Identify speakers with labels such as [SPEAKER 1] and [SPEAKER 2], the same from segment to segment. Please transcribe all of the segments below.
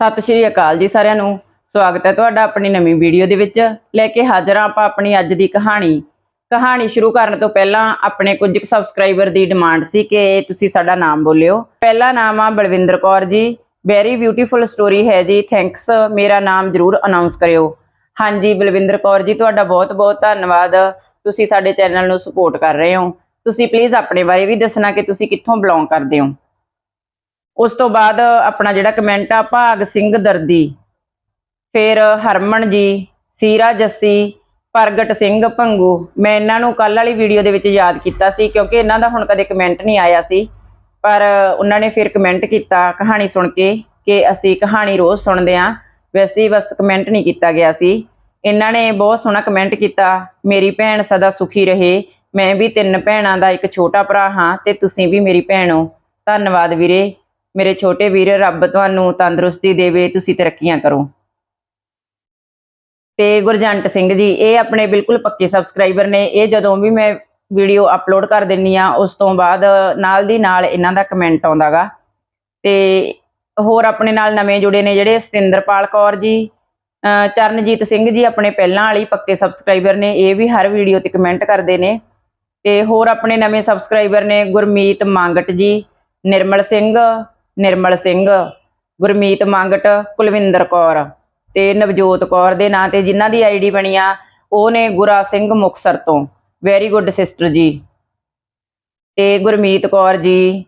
[SPEAKER 1] ਸਤਿ ਸ਼੍ਰੀ ਅਕਾਲ ਜੀ ਸਾਰਿਆਂ ਨੂੰ। ਸਵਾਗਤ ਹੈ ਤੁਹਾਡਾ ਆਪਣੀ ਨਵੀਂ ਵੀਡੀਓ ਦੇ ਵਿੱਚ। ਲੈ ਕੇ ਹਾਜ਼ਰ ਹਾਂ ਆਪਾਂ ਆਪਣੀ ਅੱਜ ਦੀ ਕਹਾਣੀ। ਕਹਾਣੀ ਸ਼ੁਰੂ ਕਰਨ ਤੋਂ ਪਹਿਲਾਂ ਆਪਣੇ ਕੁਝ ਸਬਸਕ੍ਰਾਈਬਰ ਦੀ ਡਿਮਾਂਡ ਸੀ ਕਿ ਤੁਸੀਂ ਸਾਡਾ ਨਾਮ ਬੋਲਿਓ। ਪਹਿਲਾ ਨਾਮ ਆ Balwinder Kaur ji. Very beautiful story ਹੈ ਜੀ। ਥੈਂਕਸ ਮੇਰਾ ਨਾਮ ਜਰੂਰ ਅਨਾਉਂਸ ਕਰਿਓ। ਹਾਂਜੀ, ਬਲਵਿੰਦਰ ਕੌਰ ਜੀ, ਤੁਹਾਡਾ ਬਹੁਤ-ਬਹੁਤ ਧੰਨਵਾਦ। ਤੁਸੀਂ ਸਾਡੇ ਚੈਨਲ ਨੂੰ ਸਪੋਰਟ ਕਰ ਰਹੇ ਹੋ। ਤੁਸੀਂ ਪਲੀਜ਼ ਆਪਣੇ ਬਾਰੇ ਵੀ ਦੱਸਣਾ ਕਿ ਤੁਸੀਂ ਕਿੱਥੋਂ ਬਿਲੋਂਗ ਕਰਦੇ ਹੋ। ਉਸ ਤੋਂ ਬਾਅਦ ਆਪਣਾ ਜਿਹੜਾ ਕਮੈਂਟ ਆ, ਭਾਗ ਸਿੰਘ ਦਰਦੀ, ਫਿਰ ਹਰਮਨ ਜੀ, ਸੀਰਾ ਜੱਸੀ, ਪ੍ਰਗਟ ਸਿੰਘ ਭੰਗੂ। ਮੈਂ ਇਹਨਾਂ ਨੂੰ ਕੱਲ ਵਾਲੀ ਵੀਡੀਓ ਦੇ ਵਿੱਚ ਯਾਦ ਕੀਤਾ ਸੀ ਕਿਉਂਕਿ ਇਹਨਾਂ ਦਾ ਹੁਣ ਕਦੇ ਕਮੈਂਟ ਨਹੀਂ ਆਇਆ ਸੀ। ਪਰ ਉਹਨਾਂ ਨੇ ਫਿਰ ਕਮੈਂਟ ਕੀਤਾ ਕਹਾਣੀ ਸੁਣ ਕੇ ਕਿ ਅਸੀਂ ਕਹਾਣੀ ਰੋਜ਼ ਸੁਣਦੇ ਆਂ ਵੈਸੇ ਹੀ ਬਸ ਕਮੈਂਟ ਨਹੀਂ ਕੀਤਾ ਗਿਆ ਸੀ। ਇਹਨਾਂ ਨੇ ਬਹੁਤ ਸੋਹਣਾ ਕਮੈਂਟ ਕੀਤਾ, ਮੇਰੀ ਭੈਣ ਸਦਾ ਸੁਖੀ ਰਹੇ, ਮੈਂ ਵੀ ਤਿੰਨ ਭੈਣਾਂ ਦਾ ਇੱਕ ਛੋਟਾ ਭਰਾ ਹਾਂ ਤੇ ਤੁਸੀਂ ਵੀ ਮੇਰੀ ਭੈਣ ਹੋ। ਧੰਨਵਾਦ ਵੀਰੇ ਮੇਰੇ ਛੋਟੇ ਵੀਰ, ਰੱਬ ਤੁਹਾਨੂੰ ਤੰਦਰੁਸਤੀ ਦੇਵੇ, ਤੁਸੀਂ ਤਰੱਕੀਆਂ ਕਰੋ। ਤੇ ਗੁਰਜੰਟ ਸਿੰਘ ਜੀ, ਇਹ ਆਪਣੇ ਬਿਲਕੁਲ ਪੱਕੇ ਸਬਸਕ੍ਰਾਈਬਰ ਨੇ। ਇਹ ਜਦੋਂ ਵੀ ਮੈਂ ਵੀਡੀਓ ਅਪਲੋਡ ਕਰ ਦਿੰਨੀ ਆ ਉਸ ਤੋਂ ਬਾਅਦ ਨਾਲ ਦੀ ਨਾਲ ਇਹਨਾਂ ਦਾ ਕਮੈਂਟ ਆਉਂਦਾਗਾ। ਤੇ ਹੋਰ ਆਪਣੇ ਨਾਲ ਨਵੇਂ ਜੁੜੇ ਨੇ ਜਿਹੜੇ ਸਤਿੰਦਰਪਾਲ ਕੌਰ ਜੀ, ਅਹ ਚਰਨਜੀਤ ਸਿੰਘ ਜੀ ਆਪਣੇ ਪਹਿਲਾਂ ਵਾਲੀ ਪੱਕੇ ਸਬਸਕ੍ਰਾਈਬਰ ਨੇ, ਇਹ ਵੀ ਹਰ ਵੀਡੀਓ ਤੇ ਕਮੈਂਟ ਕਰਦੇ ਨੇ। ਤੇ ਹੋਰ ਆਪਣੇ ਨਵੇਂ ਸਬਸਕ੍ਰਾਈਬਰ ਨੇ ਗੁਰਮੀਤ ਮੰਗਟ ਜੀ, ਨਿਰਮਲ ਸਿੰਘ ਨਿਰਮਲ ਸਿੰਘ, ਗੁਰਮੀਤ ਮੰਗਟ, ਕੁਲਵਿੰਦਰ ਕੌਰ ਤੇ ਨਵਜੋਤ ਕੌਰ ਦੇ ਨਾਂ ਤੇ ਜਿਨ੍ਹਾਂ ਦੀ ਆਈਡੀ ਬਣੀ ਆ, ਉਹ ਨੇ ਗੁਰਾ ਸਿੰਘ ਮੁਕਸਰ ਤੋਂ। ਵੈਰੀ ਗੁੱਡ ਸਿਸਟਰ ਜੀ। ਤੇ ਗੁਰਮੀਤ ਕੌਰ ਜੀ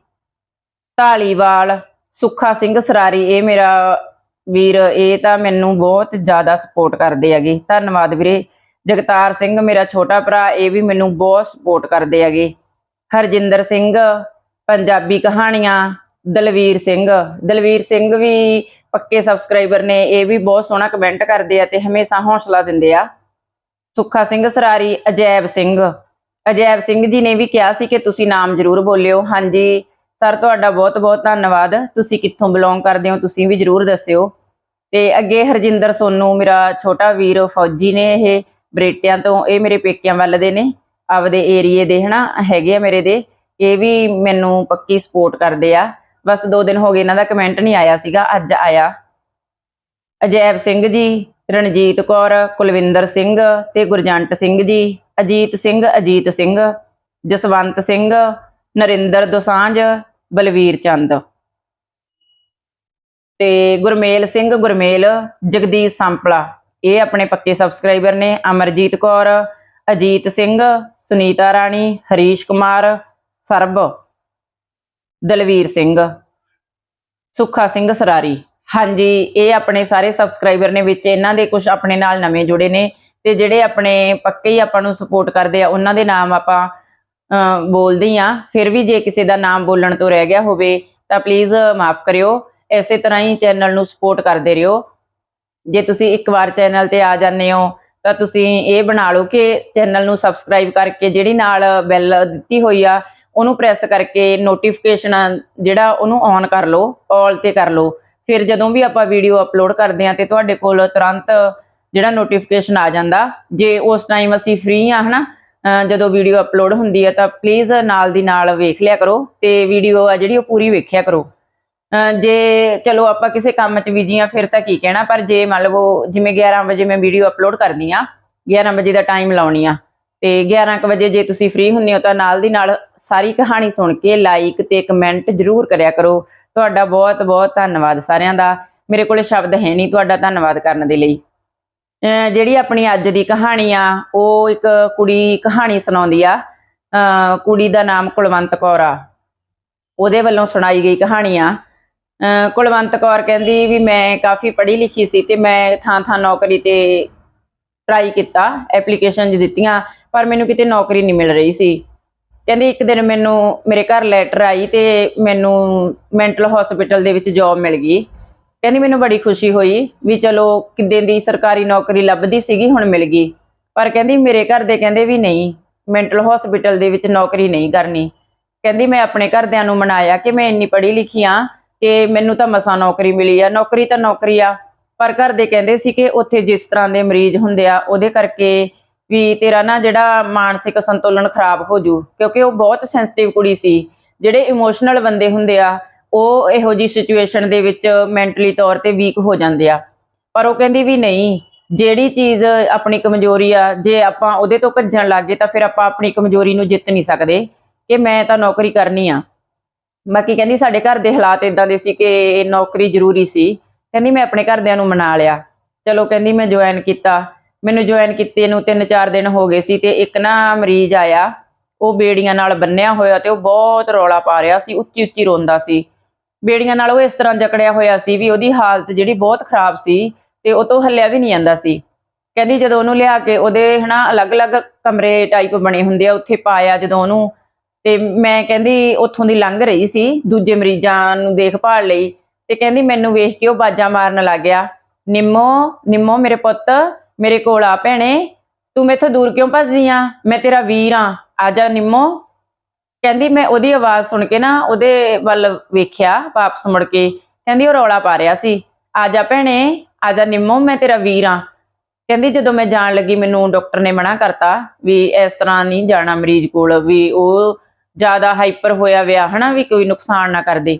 [SPEAKER 1] ਢਾਲੀਵਾਲ ਸੁੱਖਾ ਸਿੰਘ ਸਰਾਰੀ, ਇਹ ਮੇਰਾ ਵੀਰ, ਇਹ ਤਾਂ ਮੈਨੂੰ ਬਹੁਤ ਜ਼ਿਆਦਾ ਸਪੋਰਟ ਕਰਦੇ ਹੈਗੇ। ਧੰਨਵਾਦ ਵੀਰੇ। ਜਗਤਾਰ ਸਿੰਘ, ਮੇਰਾ ਛੋਟਾ ਭਰਾ, ਇਹ ਵੀ ਮੈਨੂੰ ਬਹੁਤ ਸਪੋਰਟ ਕਰਦੇ ਹੈਗੇ। ਹਰਜਿੰਦਰ ਸਿੰਘ, ਪੰਜਾਬੀ ਕਹਾਣੀਆਂ ਦਲਵੀਰ ਸਿੰਘ। ਦਲਵੀਰ ਸਿੰਘ ਵੀ ਪੱਕੇ ਸਬਸਕ੍ਰਾਈਬਰ ਨੇ, ਇਹ ਵੀ ਬਹੁਤ ਸੋਹਣਾ ਕਮੈਂਟ ਕਰਦੇ ਆ ਤੇ ਹਮੇਸ਼ਾ ਹੌਸਲਾ ਦਿੰਦੇ ਆ। ਸੁੱਖਾ ਸਿੰਘ ਸਰਾਰੀ, ਅਜੈਬ ਸਿੰਘ। ਅਜੈਬ ਸਿੰਘ ਜੀ ਨੇ ਵੀ ਕਿਹਾ ਸੀ ਕਿ ਤੁਸੀਂ ਨਾਮ ਜ਼ਰੂਰ ਬੋਲਿਓ। ਹਾਂਜੀ, ਸਰ, ਤੁਹਾਡਾ ਬਹੁਤ ਬਹੁਤ ਧੰਨਵਾਦ। ਤੁਸੀਂ ਕਿੱਥੋਂ ਬਿਲੋਂਗ ਕਰਦੇ ਹੋ, ਤੁਸੀਂ ਵੀ ਜ਼ਰੂਰ ਦੱਸਿਓ। ਤੇ ਅੱਗੇ ਹਰਜਿੰਦਰ ਸੋਨੂ, ਮੇਰਾ ਛੋਟਾ ਵੀਰ ਫੌਜੀ ਨੇ ਇਹ, ਬਰੇਟਿਆਂ ਤੋਂ ਇਹ ਮੇਰੇ ਪੇਕਿਆਂ ਵੱਲ ਦੇ ਨੇ, ਆਪਦੇ ਏਰੀਏ ਦੇ, ਹਨਾ, ਹੈਗੇ ਆ ਮੇਰੇ ਦੇ। ਇਹ ਵੀ ਮੈਨੂੰ ਪੱਕੀ ਸਪੋਰਟ ਕਰਦੇ ਆ। ਬਸ 2 ਦਿਨ ਹੋ ਗਏ ਇਹਨਾਂ ਦਾ ਕਮੈਂਟ ਨਹੀਂ ਆਇਆ ਸੀਗਾ, ਅੱਜ ਆਇਆ। ਅਜੈਬ ਸਿੰਘ ਜੀ, ਰਣਜੀਤ ਕੌਰ, ਕੁਲਵਿੰਦਰ ਸਿੰਘ ਤੇ ਗੁਰਜੰਟ ਸਿੰਘ ਜੀ, ਅਜੀਤ ਸਿੰਘ ਅਜੀਤ ਸਿੰਘ, ਜਸਵੰਤ ਸਿੰਘ, ਨਰਿੰਦਰ ਦੋਸਾਂਝ, ਬਲਵੀਰ ਚੰਦ ਤੇ ਗੁਰਮੇਲ ਸਿੰਘ, ਗੁਰਮੇਲ, ਜਗਦੀਸ਼ ਸੰਪਲਾ। ਇਹ ਆਪਣੇ ਪੱਕੇ ਸਬਸਕ੍ਰਾਈਬਰ ਨੇ, ਅਮਰਜੀਤ ਕੌਰ, ਅਜੀਤ ਸਿੰਘ, ਸੁਨੀਤਾ ਰਾਣੀ, ਹਰੀਸ਼ ਕੁਮਾਰ, ਸਰਬ ਦਲਵੀਰ ਸਿੰਘ, ਸੁੱਖਾ ਸਿੰਘ ਸਰਾਰੀ। ਹਾਂਜੀ, ਇਹ ਆਪਣੇ ਸਾਰੇ ਸਬਸਕ੍ਰਾਈਬਰ ਨੇ ਵਿੱਚ ਇਹਨਾਂ ਦੇ ਕੁਝ ਆਪਣੇ ਨਾਲ ਨਵੇਂ ਜੁੜੇ ਨੇ ਤੇ ਜਿਹੜੇ ਆਪਣੇ ਪੱਕੇ ਹੀ ਆਪਾਂ ਨੂੰ ਸਪੋਰਟ ਕਰਦੇ ਆ, ਉਹਨਾਂ ਦੇ ਨਾਮ ਆਪਾਂ ਬੋਲਦੇ ਆ। ਫਿਰ ਵੀ ਜੇ ਕਿਸੇ ਦਾ ਨਾਮ ਬੋਲਣ ਤੋਂ ਰਹਿ ਗਿਆ ਹੋਵੇ, ਤਾਂ ਪਲੀਜ਼ ਮਾਫ ਕਰਿਓ। ਇਸੇ ਤਰ੍ਹਾਂ ਹੀ ਚੈਨਲ ਨੂੰ ਸਪੋਰਟ ਕਰਦੇ ਰਹੋ ਜੇ ਤੁਸੀਂ ਇੱਕ ਵਾਰ ਚੈਨਲ ਤੇ ਆ ਜਾਂਦੇ ਹੋ, ਤਾਂ ਤੁਸੀਂ ਇਹ ਬਣਾ ਲਓ ਕਿ ਚੈਨਲ ਨੂੰ ਸਬਸਕ੍ਰਾਈਬ ਕਰਕੇ ਜਿਹੜੀ ਨਾਲ ਬੈਲ ਦਿੱਤੀ ਹੋਈ ਆ ਉਹਨੂੰ ਪ੍ਰੈਸ ਕਰਕੇ ਨੋਟੀਫਿਕੇਸ਼ਨ ਜਿਹੜਾ ਉਹਨੂੰ ਔਨ ਕਰ ਲਓ ਆਲ ਤੇ ਕਰ ਲਓ। ਫਿਰ ਜਦੋਂ ਵੀ ਆਪਾਂ ਵੀਡੀਓ ਅਪਲੋਡ ਕਰਦੇ ਆ ਤੇ ਤੁਹਾਡੇ ਕੋਲ ਤੁਰੰਤ ਜਿਹੜਾ ਨੋਟੀਫਿਕੇਸ਼ਨ ਆ ਜਾਂਦਾ। ਜੇ ਉਸ ਟਾਈਮ ਅਸੀਂ ਫ੍ਰੀ ਆ ਹਨਾ ਜਦੋਂ ਵੀਡੀਓ ਅਪਲੋਡ ਹੁੰਦੀ ਹੈ ਤਾਂ ਪਲੀਜ਼ ਨਾਲ ਦੀ ਨਾਲ ਵੇਖ ਲਿਆ ਕਰੋ ਤੇ ਵੀਡੀਓ ਆ ਜਿਹੜੀ ਉਹ ਪੂਰੀ ਵੇਖਿਆ ਕਰੋ। ਜੇ ਚਲੋ ਆਪਾਂ ਕਿਸੇ ਕੰਮ 'ਚ ਬਿਜ਼ੀ ਆ ਫਿਰ ਤਾਂ ਕੀ ਕਹਿਣਾ, ਪਰ ਜੇ ਮੰਨ ਲਓ ਜਿਵੇਂ 11 ਵਜੇ ਮੈਂ ਵੀਡੀਓ ਅਪਲੋਡ ਕਰਨੀ ਆ 11 ਵਜੇ ਦਾ ਟਾਈਮ ਲਾਉਣੀ ਆ, ਤੇ 11 ਕੁ ਵਜੇ ਜੇ ਤੁਸੀਂ ਫ੍ਰੀ ਹੁੰਨੇ ਹੋ ਤਾਂ ਨਾਲ ਦੀ ਨਾਲ ਸਾਰੀ ਕਹਾਣੀ ਸੁਣ ਕੇ ਲਾਈਕ ਤੇ ਕਮੈਂਟ ਜ਼ਰੂਰ ਕਰਿਆ ਕਰੋ। ਤੁਹਾਡਾ ਬਹੁਤ ਬਹੁਤ ਧੰਨਵਾਦ ਸਾਰਿਆਂ ਦਾ। ਮੇਰੇ ਕੋਲੇ ਸ਼ਬਦ ਹੈ ਨਹੀਂ ਤੁਹਾਡਾ ਧੰਨਵਾਦ ਕਰਨ ਦੇ ਲਈ। ਜਿਹੜੀ ਆਪਣੀ ਅੱਜ ਦੀ ਕਹਾਣੀ ਆ, ਉਹ ਇੱਕ ਕੁੜੀ ਕਹਾਣੀ ਸੁਣਾਉਂਦੀ ਆ। ਕੁੜੀ ਦਾ ਨਾਮ ਕੁਲਵੰਤ ਕੌਰ ਆ। ਉਹਦੇ ਵੱਲੋਂ ਸੁਣਾਈ ਗਈ ਕਹਾਣੀ ਆ। ਕੁਲਵੰਤ ਕੌਰ ਕਹਿੰਦੀ ਵੀ ਮੈਂ ਕਾਫੀ ਪੜ੍ਹੀ ਲਿਖੀ ਸੀ ਤੇ ਮੈਂ ਥਾਂ ਥਾਂ ਨੌਕਰੀ ਤੇ ਟਰਾਈ ਕੀਤਾ ਐਪਲੀਕੇਸ਼ਨ ਦਿੱਤੀਆਂ, ਪਰ ਮੈਨੂੰ ਕਿਤੇ ਨੌਕਰੀ ਨਹੀਂ ਮਿਲ ਰਹੀ ਸੀ। ਕਹਿੰਦੀ ਇੱਕ ਦਿਨ ਮੈਨੂੰ, ਮੇਰੇ ਘਰ ਲੈਟਰ ਆਈ ਤੇ ਮੈਨੂੰ ਮੈਂਟਲ ਹਸਪੀਟਲ ਦੇ ਵਿੱਚ ਜੌਬ ਮਿਲ ਗਈ। ਕਹਿੰਦੀ ਮੈਨੂੰ ਬੜੀ ਖੁਸ਼ੀ ਹੋਈ ਵੀ ਚਲੋ ਕਿੱਦਾਂ ਦੀ ਸਰਕਾਰੀ ਨੌਕਰੀ ਲੱਭਦੀ ਸੀਗੀ, ਹੁਣ ਮਿਲ ਗਈ। ਪਰ ਕਹਿੰਦੀ ਮੇਰੇ ਘਰ ਦੇ ਕਹਿੰਦੇ ਵੀ ਨਹੀਂ ਮੈਂਟਲ ਹਸਪੀਟਲ ਦੇ ਵਿੱਚ ਨੌਕਰੀ ਨਹੀਂ ਕਰਨੀ। ਕਹਿੰਦੀ ਮੈਂ ਆਪਣੇ ਘਰਦਿਆਂ ਨੂੰ ਮਨਾਇਆ ਕਿ ਮੈਂ ਇੰਨੀ ਪੜ੍ਹੀ ਲਿਖੀ ਆ ਕਿ ਮੈਨੂੰ ਤਾਂ ਮਸਾਂ ਨੌਕਰੀ ਮਿਲੀ ਆ। ਨੌਕਰੀ ਤਾਂ ਨੌਕਰੀ ਆ, ਪਰ ਘਰ ਦੇ ਕਹਿੰਦੇ ਸੀ ਕਿ ਉੱਥੇ ਜਿਸ ਤਰ੍ਹਾਂ ਦੇ ਮਰੀਜ਼ ਹੁੰਦੇ ਆ, ਉਹਦੇ ਕਰਕੇ ਵੀ ਤੇਰਾ ਨਾ ਜਿਹੜਾ ਮਾਨਸਿਕ ਸੰਤੁਲਨ ਖਰਾਬ ਹੋ ਜੂ, ਕਿਉਂਕਿ ਉਹ ਬਹੁਤ ਸੈਂਸਿਟਿਵ ਕੁੜੀ ਸੀ। ਜਿਹੜੇ ਇਮੋਸ਼ਨਲ ਬੰਦੇ ਹੁੰਦੇ ਆ, ਉਹ ਇਹੋ ਜੀ ਸਿਚੁਏਸ਼ਨ ਦੇ ਵਿੱਚ ਮੈਂਟਲੀ ਤੌਰ ਤੇ ਵੀਕ ਹੋ ਜਾਂਦੇ ਆ। ਪਰ ਉਹ ਕਹਿੰਦੀ ਵੀ ਨਹੀਂ, ਜਿਹੜੀ ਚੀਜ਼ ਆਪਣੀ ਕਮਜ਼ੋਰੀ ਆ, ਜੇ ਆਪਾਂ ਉਹਦੇ ਤੋਂ ਭੱਜਣ ਲੱਗੇ ਤਾਂ ਫਿਰ ਆਪਾਂ ਆਪਣੀ ਕਮਜ਼ੋਰੀ ਨੂੰ ਜਿੱਤ ਨਹੀਂ ਸਕਦੇ ਕਿ ਮੈਂ ਤਾਂ ਨੌਕਰੀ ਕਰਨੀ ਆ। ਬਾਕੀ ਕਹਿੰਦੀ ਸਾਡੇ ਘਰ ਦੇ ਹਾਲਾਤ ਇਦਾਂ ਦੇ ਸੀ ਕਿ ਨੌਕਰੀ ਜ਼ਰੂਰੀ ਸੀ। ਕਹਿੰਦੀ ਮੈਂ ਆਪਣੇ ਘਰਦਿਆਂ ਨੂੰ ਮਨਾ ਲਿਆ। ਚਲੋ ਕਹਿੰਦੀ ਮੈਂ ਜੁਆਇਨ ਕੀਤਾ। ਮੈਨੂੰ ਜੁਆਇਨ ਕੀਤੇ ਨੂੰ 3-4 ਦਿਨ ਹੋ ਗਏ ਸੀ ਤੇ ਇੱਕ ਨਾ ਮਰੀਜ਼ ਆਇਆ, ਉਹ ਬੇੜੀਆਂ ਨਾਲ ਬੰਨਿਆ ਹੋਇਆ ਤੇ ਉਹ ਬਹੁਤ ਰੌਲਾ ਪਾ ਰਿਹਾ ਸੀ, ਉੱਚੀ ਉੱਚੀ ਰੋਂਦਾ ਸੀ। ਬੇੜੀਆਂ ਨਾਲ ਉਹ ਇਸ ਤਰ੍ਹਾਂ ਜਕੜਿਆ ਹੋਇਆ ਸੀ ਵੀ ਉਹਦੀ ਹਾਲਤ ਜਿਹੜੀ ਬਹੁਤ ਖਰਾਬ ਸੀ ਤੇ ਉਹ ਤੋਂ ਹੱਲਿਆ ਵੀ ਨਹੀਂ ਜਾਂਦਾ ਸੀ। ਕਹਿੰਦੀ ਜਦੋਂ ਉਹਨੂੰ ਲਿਆ ਕੇ ਉਹਦੇ ਹਨਾ ਅਲੱਗ-ਅਲੱਗ ਕਮਰੇ ਟਾਈਪ ਬਣੇ ਹੁੰਦੇ ਆ, ਉੱਥੇ ਪਾਇਆ ਜਦੋਂ ਉਹਨੂੰ ਤੇ ਮੈਂ ਕਹਿੰਦੀ ਉੱਥੋਂ ਦੀ ਲੰਘ ਰਹੀ ਸੀ ਦੂਜੇ ਮਰੀਜ਼ਾਂ ਨੂੰ ਦੇਖਭਾਲ ਲਈ ਤੇ ਕਹਿੰਦੀ ਮੈਨੂੰ ਵੇਖ ਕੇ ਉਹ ਬਾਜਾਂ ਮਾਰਨ ਲੱਗ ਗਿਆ। ਨਿੰਮੋ ਨਿੰਮੋ ਮੇਰੇ ਪੁੱਤ ਮੇਰੇ ਕੋਲ ਆ ਭੈਣੇ, ਤੂੰ ਮੈਥੋਂ ਦੂਰ ਕਿਉਂ ਭੱਜਦੀ ਆ? ਮੈਂ ਤੇਰਾ ਵੀਰ ਆ। ਆ ਜਾ ਨਿੰਮੋ। ਕਹਿੰਦੀ ਮੈਂ ਉਹਦੀ ਆਵਾਜ਼ ਸੁਣ ਕੇ ਨਾ ਉਹਦੇ ਵੱਲ ਵੇਖਿਆ ਵਾਪਸ ਮੁੜ ਕੇ। ਕਹਿੰਦੀ ਉਹ ਰੌਲਾ ਪਾ ਰਿਹਾ ਸੀ। ਆ ਜਾ ਭੈਣੇ, ਆ ਜਾ ਨਿੰਮੋ, ਮੈਂ ਤੇਰਾ ਵੀਰ ਆ। ਕਹਿੰਦੀ ਜਦੋਂ ਮੈਂ ਜਾਣ ਲੱਗੀ ਮੈਨੂੰ ਡਾਕਟਰ ਨੇ ਮਨਾ ਕਰਤਾ ਵੀ ਇਸ ਤਰ੍ਹਾਂ ਨਹੀਂ ਜਾਣਾ ਮਰੀਜ਼ ਕੋਲ, ਵੀ ਉਹ ਜ਼ਿਆਦਾ ਹਾਈਪਰ ਹੋਇਆ ਵਿਆ, ਹਨਾ, ਵੀ ਕੋਈ ਨੁਕਸਾਨ ਨਾ ਕਰਦੇ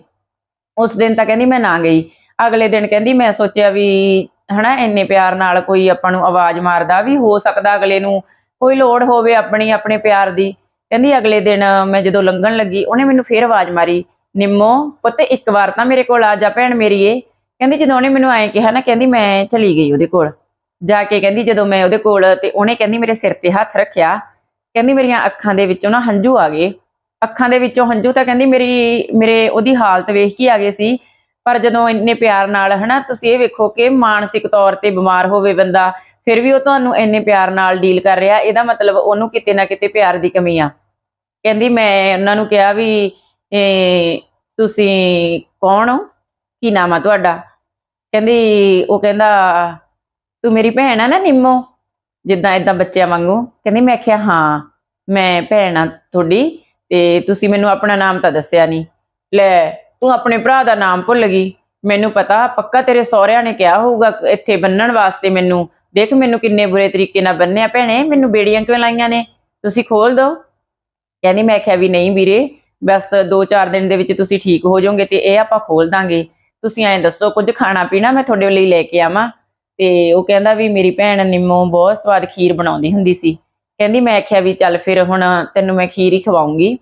[SPEAKER 1] ਉਸ ਦਿਨ ਤਾਂ ਕਹਿੰਦੀ ਮੈਂ ਨਾ ਗਈ। ਅਗਲੇ ਦਿਨ ਕਹਿੰਦੀ ਮੈਂ ਸੋਚਿਆ ਵੀ ਹਨਾ, ਇੰਨੇ ਪਿਆਰ ਨਾਲ ਕੋਈ ਆਪਾਂ ਨੂੰ ਆਵਾਜ਼ ਮਾਰਦਾ ਵੀ ਹੋ ਸਕਦਾ ਅਗਲੇ ਨੂੰ ਕੋਈ ਲੋੜ ਹੋਵੇ ਆਪਣੀ, ਆਪਣੇ ਪਿਆਰ ਦੀ। ਕਹਿੰਦੀ ਅਗਲੇ ਦਿਨ ਮੈਂ ਜਦੋਂ ਲੰਘਣ ਲੱਗੀ, ਉਹਨੇ ਮੈਨੂੰ ਫੇਰ ਆਵਾਜ਼ ਮਾਰੀ, ਨਿੰਮੋ, ਪੁੱਤ ਇੱਕ ਵਾਰ ਤਾਂ ਮੇਰੇ ਕੋਲ ਆ ਜਾ ਭੈਣ ਮੇਰੀਏ ਕਹਿੰਦੀ ਜਦੋਂ ਉਹਨੇ ਮੈਨੂੰ ਐਂ ਕਿਹਾ ਨਾ, ਕਹਿੰਦੀ ਮੈਂ ਚਲੀ ਗਈ ਉਹਦੇ ਕੋਲ। ਜਾ ਕੇ ਕਹਿੰਦੀ ਜਦੋਂ ਮੈਂ ਉਹਦੇ ਕੋਲ ਤੇ ਉਹਨੇ ਕਹਿੰਦੀ ਮੇਰੇ ਸਿਰ ਤੇ ਹੱਥ ਰੱਖਿਆ, ਕਹਿੰਦੀ ਮੇਰੀਆਂ ਅੱਖਾਂ ਦੇ ਵਿੱਚੋਂ ਨਾ ਹੰਝੂ ਆ ਗਏ। ਅੱਖਾਂ ਦੇ ਵਿੱਚੋਂ ਹੰਝੂ ਤਾਂ ਕਹਿੰਦੀ ਮੇਰੀ, ਮੇਰੇ ਉਹਦੀ ਹਾਲਤ ਵੇਖ ਕੇ ਆ ਗਏ ਸੀ। ਪਰ ਜਦੋਂ ਇੰਨੇ ਪਿਆਰ ਨਾਲ, ਹਨਾ, ਤੁਸੀਂ ਇਹ ਵੇਖੋ ਕਿ ਮਾਨਸਿਕ ਤੌਰ ਤੇ ਬਿਮਾਰ ਹੋਵੇ ਬੰਦਾ, ਫਿਰ ਵੀ ਉਹ ਤੁਹਾਨੂੰ ਇੰਨੇ ਪਿਆਰ ਨਾਲ ਡੀਲ ਕਰ ਰਿਹਾ, ਇਹਦਾ ਮਤਲਬ ਉਹਨੂੰ ਕਿਤੇ ਨਾ ਕਿਤੇ ਪਿਆਰ ਦੀ ਕਮੀ ਆ। ਕਹਿੰਦੀ, ਮੈਂ ਉਹਨਾਂ ਨੂੰ ਕਿਹਾ ਵੀ ਤੁਸੀਂ ਕੌਣ ਹੋ? ਕੀ ਨਾਮ ਆ ਤੁਹਾਡਾ? ਕਹਿੰਦੀ, ਉਹ ਕਹਿੰਦਾ, ਤੂੰ ਮੇਰੀ ਭੈਣ ਆ ਨਾ, ਨਿੰਮੋ? ਜਿੱਦਾਂ ਇਦਾਂ ਬੱਚਿਆਂ ਵਾਂਗੂ? ਕਹਿੰਦੀ, ਮੈਂ ਆਖਿਆ, ਹਾਂ, ਮੈਂ ਭੈਣ ਆ ਤੁਹਾਡੀ ਤੇ ਤੁਸੀਂ ਮੈਨੂੰ ਆਪਣਾ ਨਾਮ ਤਾਂ ਦੱਸਿਆ ਨਹੀਂ ਲੈ ਤੂੰ ਆਪਣੇ ਭਰਾ ਦਾ ਨਾਮ ਭੁੱਲ ਗਈ। ਮੈਨੂੰ ਪਤਾ, ਪੱਕਾ ਤੇਰੇ ਸਹੁਰਿਆਂ ਨੇ ਕਿਹਾ ਹੋਊਗਾ ਇੱਥੇ ਬੰਨਣ ਵਾਸਤੇ ਮੈਨੂੰ। ਦੇਖ ਮੈਨੂੰ ਕਿੰਨੇ ਬੁਰੇ ਤਰੀਕੇ ਨਾਲ ਬੰਨਿਆ ਭੈਣੇ, ਮੈਨੂੰ ਬੇੜੀਆਂ ਕਿਉਂ ਲਾਈਆਂ ਨੇ? ਤੁਸੀਂ ਖੋਲ ਦਿਓ ਕਹਿੰਦੀ ਮੈਂ ਕਿਹਾ ਵੀ ਨਹੀਂ ਵੀਰੇ, ਬਸ 2-4 ਦਿਨ ਦੇ ਵਿੱਚ ਤੁਸੀਂ ਠੀਕ ਹੋ ਜਾਓਗੇ ਤੇ ਇਹ ਆਪਾਂ ਖੋਲ ਦਾਂਗੇ। ਤੁਸੀਂ ਐਂ ਦੱਸੋ, ਕੁਝ ਖਾਣਾ ਪੀਣਾ ਮੈਂ ਤੁਹਾਡੇ ਲਈ ਲੈ ਕੇ ਆਵਾਂ? ਤੇ ਉਹ ਕਹਿੰਦਾ ਵੀ ਮੇਰੀ ਭੈਣ ਨਿੰਮੋ ਬਹੁਤ ਸਵਾਦ ਖੀਰ ਬਣਾਉਂਦੀ ਹੁੰਦੀ ਸੀ। ਕਹਿੰਦੀ ਮੈਂ ਆਖਿਆ ਵੀ ਚੱਲ ਫਿਰ ਹੁਣ ਤੈਨੂੰ ਮੈਂ ਖੀਰ ਹੀ ਖਵਾਉਂਗੀ।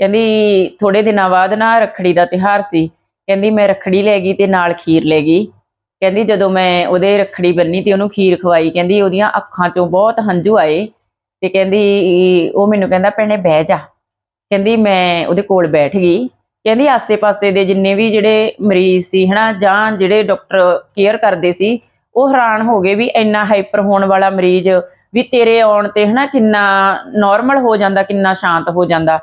[SPEAKER 1] ਕਹਿੰਦੀ ਥੋੜੇ ਦਿਨਾਂ ਬਾਅਦ ਨਾ ਰੱਖੜੀ ਦਾ ਤਿਹਾਰ ਸੀ। ਕਹਿੰਦੀ ਮੈਂ ਰੱਖੜੀ ਲੈ ਗਈ ਤੇ ਨਾਲ ਖੀਰ ਲੈ ਗਈ। ਕਹਿੰਦੀ ਜਦੋਂ ਮੈਂ ਉਹਦੇ ਰੱਖੜੀ ਬੰਨੀ ਤੇ ਉਹਨੂੰ ਖੀਰ ਖਵਾਈ, ਕਹਿੰਦੀ ਉਹਦੀਆਂ ਅੱਖਾਂ ਚੋਂ ਬਹੁਤ ਹੰਝੂ ਆਏ ਤੇ ਕਹਿੰਦੀ ਉਹ ਮੈਨੂੰ ਕਹਿੰਦਾ ਭੈਣੇ ਬਹਿ ਜਾ। ਕਹਿੰਦੀ ਮੈਂ ਉਹਦੇ ਕੋਲ ਬੈਠ ਗਈ। ਕਹਿੰਦੀ ਆਸੇ-ਪਾਸੇ ਦੇ ਜਿੰਨੇ ਵੀ ਜਿਹੜੇ ਮਰੀਜ਼ ਸੀ ਹਨਾ ਜਾਂ ਜਿਹੜੇ ਡਾਕਟਰ ਕੇਅਰ ਕਰਦੇ ਸੀ, ਉਹ ਹੈਰਾਨ ਹੋ ਗਏ ਵੀ ਇੰਨਾ ਹਾਈਪਰ ਹੋਣ ਵਾਲਾ ਮਰੀਜ਼ ਵੀ ਤੇਰੇ ਆਉਣ ਤੇ ਹਨਾ ਕਿੰਨਾ ਨਾਰਮਲ ਹੋ ਜਾਂਦਾ, ਕਿੰਨਾ ਸ਼ਾਂਤ ਹੋ ਜਾਂਦਾ।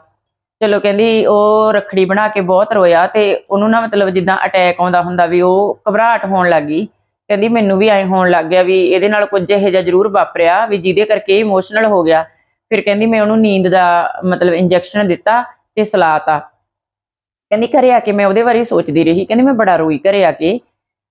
[SPEAKER 1] ਚਲੋ ਕਹਿੰਦੀ ਉਹ ਰੱਖੜੀ ਬਣਾ ਕੇ ਬਹੁਤ ਰੋਇਆ ਤੇ ਉਹਨੂੰ ਨਾ ਮਤਲਬ ਜਿੱਦਾਂ ਅਟੈਕ ਆਉਂਦਾ ਹੁੰਦਾ ਵੀ ਉਹ ਘਬਰਾਹਟ ਹੋਣ ਲੱਗ ਗਈ। ਕਹਿੰਦੀ ਮੈਨੂੰ ਵੀ ਐ ਹੋਣ ਲੱਗ ਗਿਆ ਵੀ ਇਹਦੇ ਨਾਲ ਕੁਝ ਇਹੋ ਜਿਹਾ ਜ਼ਰੂਰ ਵਾਪਰਿਆ ਵੀ ਜਿਹਦੇ ਕਰਕੇ ਇਮੋਸ਼ਨਲ ਹੋ ਗਿਆ। ਫਿਰ ਕਹਿੰਦੀ ਮੈਂ ਉਹਨੂੰ ਨੀਂਦ ਦਾ ਮਤਲਬ ਇੰਜੈਕਸ਼ਨ ਦਿੱਤਾ ਤੇ ਸਲਾਤਾ। ਕਹਿੰਦੀ ਘਰੇ ਆ ਕੇ ਮੈਂ ਉਹਦੇ ਬਾਰੇ ਸੋਚਦੀ ਰਹੀ। ਕਹਿੰਦੀ ਮੈਂ ਬੜਾ ਰੋਈ ਘਰੇ ਆ ਕੇ।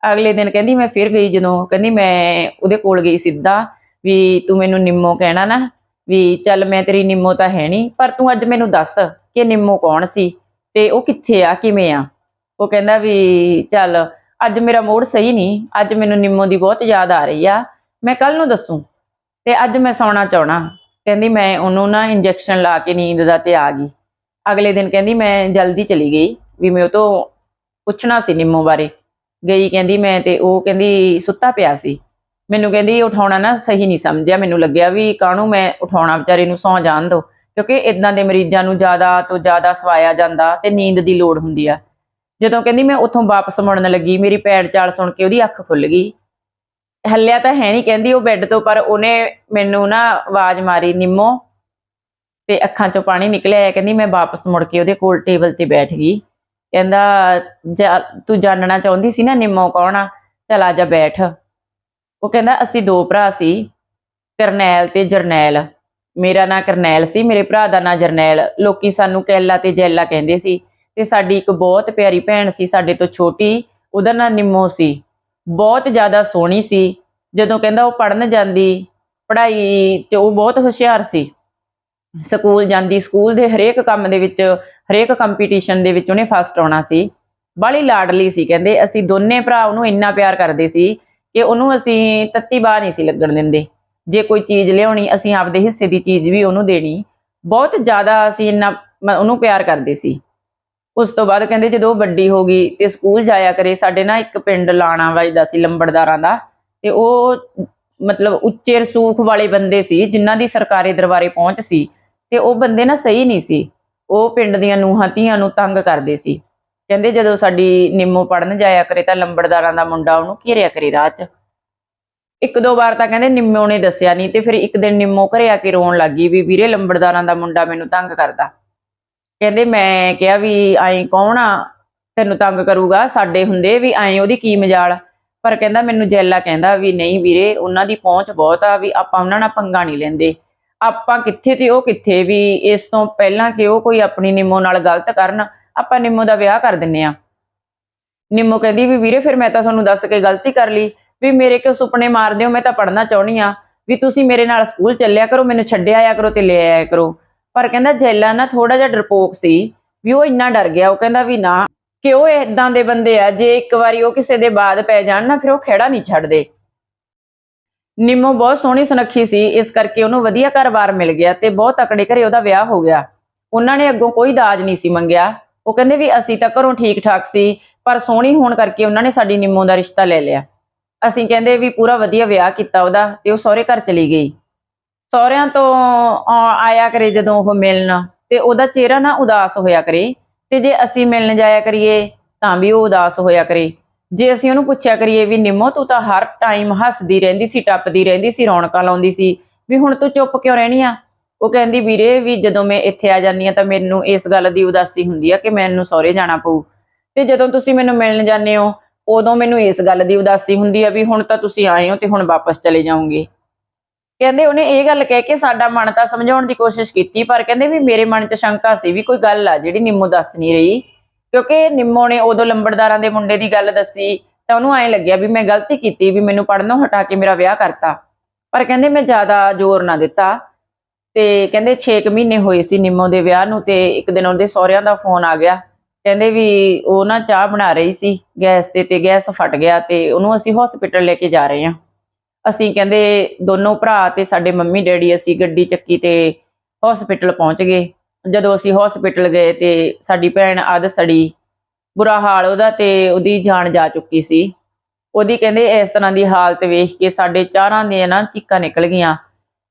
[SPEAKER 1] ਅਗਲੇ ਦਿਨ ਕਹਿੰਦੀ ਮੈਂ ਫਿਰ ਗਈ ਜਦੋਂ ਕਹਿੰਦੀ ਮੈਂ ਉਹਦੇ ਕੋਲ ਗਈ ਸਿੱਧਾ ਵੀ ਤੂੰ ਮੈਨੂੰ ਨਿੰਮੋ ਕਹਿਣਾ ਨਾ ਵੀ ਚੱਲ ਮੈਂ ਤੇਰੀ ਨਿੰਮੋ ਤਾਂ ਹੈ ਨਹੀਂ, ਪਰ ਤੂੰ ਅੱਜ ਮੈਨੂੰ ਦੱਸ। ਕਿ ਨਿੰਮੋ ਕੌਣ ਸੀ ਤੇ ਉਹ ਕਿੱਥੇ ਆ, ਕਿਵੇਂ ਆ? ਉਹ ਕਹਿੰਦਾ ਵੀ ਚੱਲ, ਅੱਜ ਮੇਰਾ ਮੂਡ ਸਹੀ ਨਹੀਂ, ਅੱਜ ਮੈਨੂੰ ਨਿੰਮੋ ਦੀ ਬਹੁਤ ਯਾਦ ਆ ਰਹੀ ਆ, ਮੈਂ ਕੱਲ ਨੂੰ ਦੱਸੂ ਤੇ ਅੱਜ ਮੈਂ ਸੌਣਾ ਚਾਹਣਾ। ਕਹਿੰਦੀ ਮੈਂ ਉਹਨੂੰ ਨਾ ਇੰਜੈਕਸ਼ਨ ਲਾ ਕੇ ਨੀਂਦ ਦਾ ਤੇ ਆ ਗਈ। ਅਗਲੇ ਦਿਨ ਕਹਿੰਦੀ ਮੈਂ ਜਲਦੀ ਚਲੀ ਗਈ ਵੀ ਮੈਂ ਉਹ ਤੋਂ ਪੁੱਛਣਾ ਸੀ ਨਿੰਮੋ ਬਾਰੇ। ਗਈ ਕਹਿੰਦੀ ਮੈਂ ਤੇ ਉਹ ਕਹਿੰਦੀ ਸੁੱਤਾ ਪਿਆ ਸੀ। ਮੈਨੂੰ ਕਹਿੰਦੀ ਉਠਾਉਣਾ ਨਾ ਸਹੀ ਨਹੀਂ ਸਮਝਿਆ, ਮੈਨੂੰ ਲੱਗਿਆ ਵੀ ਕਾਹਨੂੰ ਮੈਂ ਉਠਾਉਣਾ, ਵਿਚਾਰੇ ਨੂੰ ਸੌਂ ਜਾਣ ਦੋ। ਕਿਉਂਕਿ ਇਦਾਂ ਦੇ ਮਰੀਜ਼ਾਂ ਨੂੰ ਜ਼ਿਆਦਾ ਤੋਂ ਜ਼ਿਆਦਾ ਸਵਾਇਆ ਜਾਂਦਾ ਤੇ ਨੀਂਦ ਦੀ ਲੋੜ ਹੁੰਦੀ ਆ। ਜਦੋਂ ਕਹਿੰਦੀ ਮੈਂ ਉੱਥੋਂ ਵਾਪਸ ਮੁੜਨ ਲੱਗੀ, ਮੇਰੀ ਪੈਰ ਚਾਲ ਸੁਣ ਕੇ ਉਹਦੀ ਅੱਖ ਖੁੱਲ ਗਈ। ਹੱਲਿਆ ਤਾਂ ਹੈ ਨਹੀਂ ਕਹਿੰਦੀ ਉਹ ਬੈੱਡ ਤੋਂ, ਪਰ ਉਹਨੇ ਮੈਨੂੰ ਨਾ ਆਵਾਜ਼ ਮਾਰੀ, ਨਿੰਮੋ, ਤੇ ਅੱਖਾਂ ਚੋਂ ਪਾਣੀ ਨਿਕਲਿਆ ਕਹਿੰਦੀ ਮੈਂ ਵਾਪਸ ਮੁੜ ਕੇ ਉਹਦੇ ਕੋਲ ਟੇਬਲ ਤੇ ਬੈਠ ਗਈ। ਕਹਿੰਦਾ, ਜਾ- ਤੂੰ ਜਾਣਨਾ ਚਾਹੁੰਦੀ ਸੀ ਨਾ ਨਿੰਮੋ ਕੌਣ ਆ? ਚਲ ਆ ਜਾ ਬੈਠ। ਉਹ ਕਹਿੰਦਾ, ਅਸੀਂ ਦੋ ਭਰਾ ਸੀ, ਕਰਨੈਲ ਤੇ ਜਰਨੈਲ। ਮੇਰਾ ਨਾਂ ਕਰਨੈਲ ਸੀ, ਮੇਰੇ ਭਰਾ ਦਾ ਨਾਂ ਜਰਨੈਲ। ਲੋਕੀ ਸਾਨੂੰ ਕੈਲਾ ਤੇ ਜੈਲਾ ਕਹਿੰਦੇ ਸੀ ਤੇ ਸਾਡੀ ਇੱਕ ਬਹੁਤ ਪਿਆਰੀ ਭੈਣ ਸੀ, ਸਾਡੇ ਤੋਂ ਛੋਟੀ, ਉਹਦਾ ਨਾਂ ਨਿੰਮੋ ਸੀ। ਬਹੁਤ ਜ਼ਿਆਦਾ ਸੋਹਣੀ ਸੀ। ਜਦੋਂ ਕਹਿੰਦਾ ਉਹ ਪੜਨ ਜਾਂਦੀ, ਪੜ੍ਹਾਈ 'ਚ ਉਹ ਬਹੁਤ ਹੁਸ਼ਿਆਰ ਸੀ। ਸਕੂਲ ਜਾਂਦੀ, ਸਕੂਲ ਦੇ ਹਰੇਕ ਕੰਮ ਦੇ ਵਿੱਚ, ਹਰੇਕ ਕੰਪੀਟੀਸ਼ਨ ਦੇ ਵਿੱਚ ਉਹਨੇ ਫਸਟ ਆਉਣਾ ਸੀ। ਬਾਲੀ ਲਾਡਲੀ ਸੀ, ਕਹਿੰਦੇ ਅਸੀਂ ਦੋਨੇ ਭਰਾ ਉਹਨੂੰ ਇੰਨਾ ਪਿਆਰ ਕਰਦੇ ਸੀ ਕਿ ਉਹਨੂੰ ਅਸੀਂ ਤੱਤੀ ਬਾਹ ਨਹੀਂ ਸੀ ਲੱਗਣ ਦਿੰਦੇ। ਜੇ ਕੋਈ ਚੀਜ਼ ਲਿਆਉਣੀ, ਅਸੀਂ ਆਪਦੇ ਹਿੱਸੇ ਦੀ ਚੀਜ਼ ਵੀ ਉਹਨੂੰ ਦੇਣੀ। ਬਹੁਤ ਜ਼ਿਆਦਾ ਅਸੀਂ ਇੰਨਾ ਉਹਨੂੰ ਪਿਆਰ ਕਰਦੇ ਸੀ। ਉਸ ਤੋਂ ਬਾਅਦ ਕਹਿੰਦੇ ਜਦੋਂ ਵੱਡੀ ਹੋ ਗਈ ਤੇ ਸਕੂਲ ਜਾਇਆ ਕਰੇ, ਸਾਡੇ ਨਾ ਇੱਕ ਪਿੰਡ ਲਾਣਾ ਵੱਜਦਾ ਸੀ ਲੰਬੜਦਾਰਾਂ ਦਾ ਤੇ ਉਹ ਮਤਲਬ ਉੱਚੇ ਰਸੂਖ ਵਾਲੇ ਬੰਦੇ ਸੀ ਜਿਨ੍ਹਾਂ ਦੀ ਸਰਕਾਰੀ ਦਰਬਾਰੇ ਪਹੁੰਚ ਸੀ ਤੇ ਉਹ ਬੰਦੇ ਨਾ ਸਹੀ ਨਹੀਂ ਸੀ। ਉਹ ਪਿੰਡ ਦੀਆਂ ਨੂਹਾਂ ਧੀਆਂ ਨੂੰ ਤੰਗ ਕਰਦੇ ਸੀ। ਕਹਿੰਦੇ ਜਦੋਂ ਸਾਡੀ ਨਿੰਮੋ ਪੜਨ ਜਾਇਆ ਕਰੇ ਤਾਂ ਲੰਬੜਦਾਰਾਂ ਦਾ ਮੁੰਡਾ ਉਹਨੂੰ ਘੇਰਿਆ ਕਰੇ ਰਾਹ 'ਚ। ਇੱਕ ਦੋ ਵਾਰ ਤਾਂ ਕਹਿੰਦੇ ਨਿੰਮੋ ਨੇ ਦੱਸਿਆ ਨਹੀਂ ਤੇ ਫਿਰ ਇੱਕ ਦਿਨ ਨਿੰਮੋ ਘਰੇ ਆ ਕੇ ਰੋਣ ਲੱਗੀ ਵੀ ਵੀਰੇ ਲੰਬੜਦਾਰਾਂ ਦਾ ਮੁੰਡਾ ਮੈਨੂੰ ਤੰਗ ਕਰਦਾ। ਕਹਿੰਦੇ ਮੈਂ ਕਿਹਾ ਵੀ ਐਂ ਕੌਣ ਆ? ਤੈਨੂੰ ਤੰਗ ਕਰੂਗਾ? ਸਾਡੇ ਹੁੰਦੇ ਵੀ ਐਂ ਉਹਦੀ ਕੀ ਮਜਾਲ? ਪਰ ਕਹਿੰਦਾ ਮੈਨੂੰ ਜੈਲਾ ਕਹਿੰਦਾ ਵੀ ਨਹੀਂ ਵੀਰੇ, ਉਹਨਾਂ ਦੀ ਪਹੁੰਚ ਬਹੁਤ ਆ ਵੀ ਆਪਾਂ ਉਹਨਾਂ ਨਾਲ ਪੰਗਾ ਨਹੀਂ ਲੈਂਦੇ। ਆਪਾਂ ਕਿੱਥੇ ਤੇ ਉਹ ਕਿੱਥੇ ਵੀ ਇਸ ਤੋਂ ਪਹਿਲਾਂ ਕਿ ਉਹ ਕੋਈ ਆਪਣੀ ਨਿੰਮੋ ਨਾਲ ਗਲਤ ਕਰਨ, ਆਪਾਂ ਨਿੰਮੋ ਦਾ ਵਿਆਹ ਕਰ ਦਿੰਨੇ ਆ। ਨਿੰਮੋ ਕਹਿੰਦੀ ਵੀ ਵੀਰੇ ਫਿਰ ਮੈਂ ਤਾਂ ਤੁਹਾਨੂੰ ਦੱਸ ਕੇ ਗਲਤੀ ਕਰ ਲਈ। ਵੀ ਮੇਰੇ ਕਿਉਂ ਸੁਪਨੇ ਮਾਰਦੇ ਹੋ? ਮੈਂ ਤਾਂ ਪੜਨਾ ਚਾਹੁੰਦੀ ਆ ਵੀ ਤੁਸੀਂ ਮੇਰੇ ਨਾਲ ਸਕੂਲ ਚੱਲਿਆ ਕਰੋ, ਮੈਨੂੰ ਛੱਡਿਆ ਆਇਆ ਕਰੋ ਤੇ ਲੈ ਆਇਆ ਕਰੋ। ਪਰ ਕਹਿੰਦਾ ਜੈਲਾ ਨਾ ਥੋੜਾ ਜਿਹਾ ਡਰਪੋਕ ਸੀ, ਵੀ ਉਹ ਇੰਨਾ ਡਰ ਗਿਆ। ਉਹ ਕਹਿੰਦਾ ਵੀ ਨਾ, ਕਿ ਉਹ ਇਦਾਂ ਦੇ ਬੰਦੇ ਆ, ਜੇ ਇੱਕ ਵਾਰੀ ਉਹ ਕਿਸੇ ਦੇ ਬਾਦ ਪੈ ਜਾਣ ਨਾ, ਫਿਰ ਉਹ ਖੇੜਾ ਨਹੀਂ ਛੱਡਦੇ। ਨਿੰਮੋ ਬਹੁਤ ਸੋਹਣੀ ਸੁਨੱਖੀ ਸੀ, ਇਸ ਕਰਕੇ ਉਹਨੂੰ ਵਧੀਆ ਘਰ-ਬਾਰ ਮਿਲ ਗਿਆ ਤੇ ਬਹੁਤ ਤਕੜੇ ਘਰੇ ਉਹਦਾ ਵਿਆਹ ਹੋ ਗਿਆ। ਉਹਨਾਂ ਨੇ ਅੱਗੋਂ ਕੋਈ ਦਾਜ ਨਹੀਂ ਸੀ ਮੰਗਿਆ। ਉਹ ਕਹਿੰਦੇ ਵੀ ਅਸੀਂ ਤਾਂ ਘਰੋਂ ਠੀਕ-ਠਾਕ ਸੀ, ਪਰ ਸੋਹਣੀ ਹੋਣ ਕਰਕੇ ਉਹਨਾਂ ਨੇ ਸਾਡੀ ਨਿੰਮੋ ਦਾ ਰਿਸ਼ਤਾ ਲੈ ਲਿਆ। ਅਸੀਂ ਕਹਿੰਦੇ ਵੀ ਪੂਰਾ ਵਧੀਆ ਵਿਆਹ ਕੀਤਾ ਉਹਦਾ ਤੇ ਉਹ ਸਹੁਰੇ ਘਰ ਚਲੀ ਗਈ। ਸਹੁਰਿਆਂ ਤੋਂ ਆਇਆ ਕਰੇ ਜਦੋਂ ਉਹ ਮਿਲਣ ਤੇ ਉਹਦਾ ਚਿਹਰਾ ਨਾ ਉਦਾਸ ਹੋਇਆ ਕਰੇ ਤੇ ਜੇ ਅਸੀਂ ਮਿਲਣ ਜਾਇਆ ਕਰੀਏ ਤਾਂ ਵੀ ਉਹ ਉਦਾਸ ਹੋਇਆ ਕਰੇ। ਜੇ ਅਸੀਂ ਉਹਨੂੰ ਪੁੱਛਿਆ ਕਰੀਏ ਵੀ ਨਿੰਮੋ ਤੂੰ ਤਾਂ ਹਰ ਟਾਈਮ ਹੱਸਦੀ ਰਹਿੰਦੀ ਸੀ, ਟੱਪਦੀ ਰਹਿੰਦੀ ਸੀ, ਰੌਣਕਾਂ ਲਾਉਂਦੀ ਸੀ ਵੀ ਹੁਣ ਤੂੰ ਚੁੱਪ ਕਿਉਂ ਰਹਿਣੀ ਆ? ਉਹ ਕਹਿੰਦੀ ਵੀਰੇ ਵੀ ਜਦੋਂ ਮੈਂ ਇੱਥੇ ਆ ਜਾਂਦੀ ਆ ਤਾਂ ਮੈਨੂੰ ਇਸ ਗੱਲ ਦੀ ਉਦਾਸੀ ਹੁੰਦੀ ਆ ਕਿ ਮੈਨੂੰ ਸਹੁਰੇ ਜਾਣਾ ਪਊ। ਤੇ ਜਦੋਂ ਤੁਸੀਂ ਮੈਨੂੰ ਮਿਲਣ ਜਾਂਦੇ ਹੋ ਉਦੋਂ ਮੈਨੂੰ ਇਸ ਗੱਲ ਦੀ ਉਦਾਸੀ ਹੁੰਦੀ ਆ ਵੀ ਹੁਣ ਤਾਂ ਤੁਸੀਂ ਆਏ ਹੋ ਤੇ ਹੁਣ ਵਾਪਸ ਚਲੇ ਜਾਓਗੇ। ਕਹਿੰਦੇ ਉਹਨੇ ਇਹ ਗੱਲ ਕਹਿ ਕੇ ਸਾਡਾ ਮਨ ਤਾਂ ਸਮਝਾਉਣ ਦੀ ਕੋਸ਼ਿਸ਼ ਕੀਤੀ, ਪਰ ਕਹਿੰਦੇ ਵੀ ਮੇਰੇ ਮਨ 'ਚ ਸ਼ੰਕਾ ਸੀ ਵੀ ਕੋਈ ਗੱਲ ਆ ਜਿਹੜੀ ਨਿੰਮੋ ਦੱਸ ਨਹੀਂ ਰਹੀ। ਕਿਉਂਕਿ ਨਿੰਮੋ ਨੇ ਉਦੋਂ ਲੰਬੜਦਾਰਾਂ ਦੇ ਮੁੰਡੇ ਦੀ ਗੱਲ ਦੱਸੀ ਤਾਂ ਉਹਨੂੰ ਐਂ ਲੱਗਿਆ ਵੀ ਮੈਂ ਗਲਤੀ ਕੀਤੀ ਵੀ ਮੈਨੂੰ ਪੜਨੋਂ ਹਟਾ ਕੇ ਮੇਰਾ ਵਿਆਹ ਕਰਤਾ। ਪਰ ਕਹਿੰਦੇ ਮੈਂ ਜ਼ਿਆਦਾ ਜ਼ੋਰ ਨਾ ਦਿੱਤਾ ਤੇ ਕਹਿੰਦੇ 6 ਮਹੀਨੇ ਹੋਏ ਸੀ ਨਿੰਮੋ ਦੇ ਵਿਆਹ ਨੂੰ ਤੇ ਇੱਕ ਦਿਨ ਉਹਦੇ ਸਹੁਰਿਆਂ ਦਾ ਫੋਨ ਆ ਗਿਆ। ਕਹਿੰਦੇ ਵੀ ਉਹ ਨਾ ਚਾਹ ਬਣਾ ਰਹੀ ਸੀ, ਗੈਸ ਤੇ ਤੇ ਗੈਸ ਫਟ ਗਿਆ ਤੇ ਉਹਨੂੰ ਅਸੀਂ ਹਸਪੀਟਲ ਲੈ ਕੇ ਜਾ ਰਹੇ ਹਾਂ। ਅਸੀਂ ਕਹਿੰਦੇ ਦੋਨੋਂ ਭਰਾ ਤੇ ਸਾਡੇ ਮੰਮੀ ਡੈਡੀ ਅਸੀਂ ਗੱਡੀ ਚੱਕੀ ਤੇ ਹਸਪੀਟਲ ਪਹੁੰਚ ਗਏ। ਜਦੋਂ ਅਸੀਂ ਹਸਪੀਟਲ ਗਏ ਤੇ ਸਾਡੀ ਭੈਣ ਅੱਧ ਸੜੀ, ਬੁਰਾ ਹਾਲ ਉਹਦਾ ਤੇ ਉਹਦੀ ਜਾਨ ਜਾ ਚੁੱਕੀ ਸੀ। ਉਹਦੀ ਕਹਿੰਦੇ ਇਸ ਤਰ੍ਹਾਂ ਦੀ ਹਾਲਤ ਵੇਖ ਕੇ ਸਾਡੇ ਚਾਰਾਂ ਦੀਆਂ ਨਾ ਚੀਕਾਂ ਨਿਕਲ ਗਈਆਂ।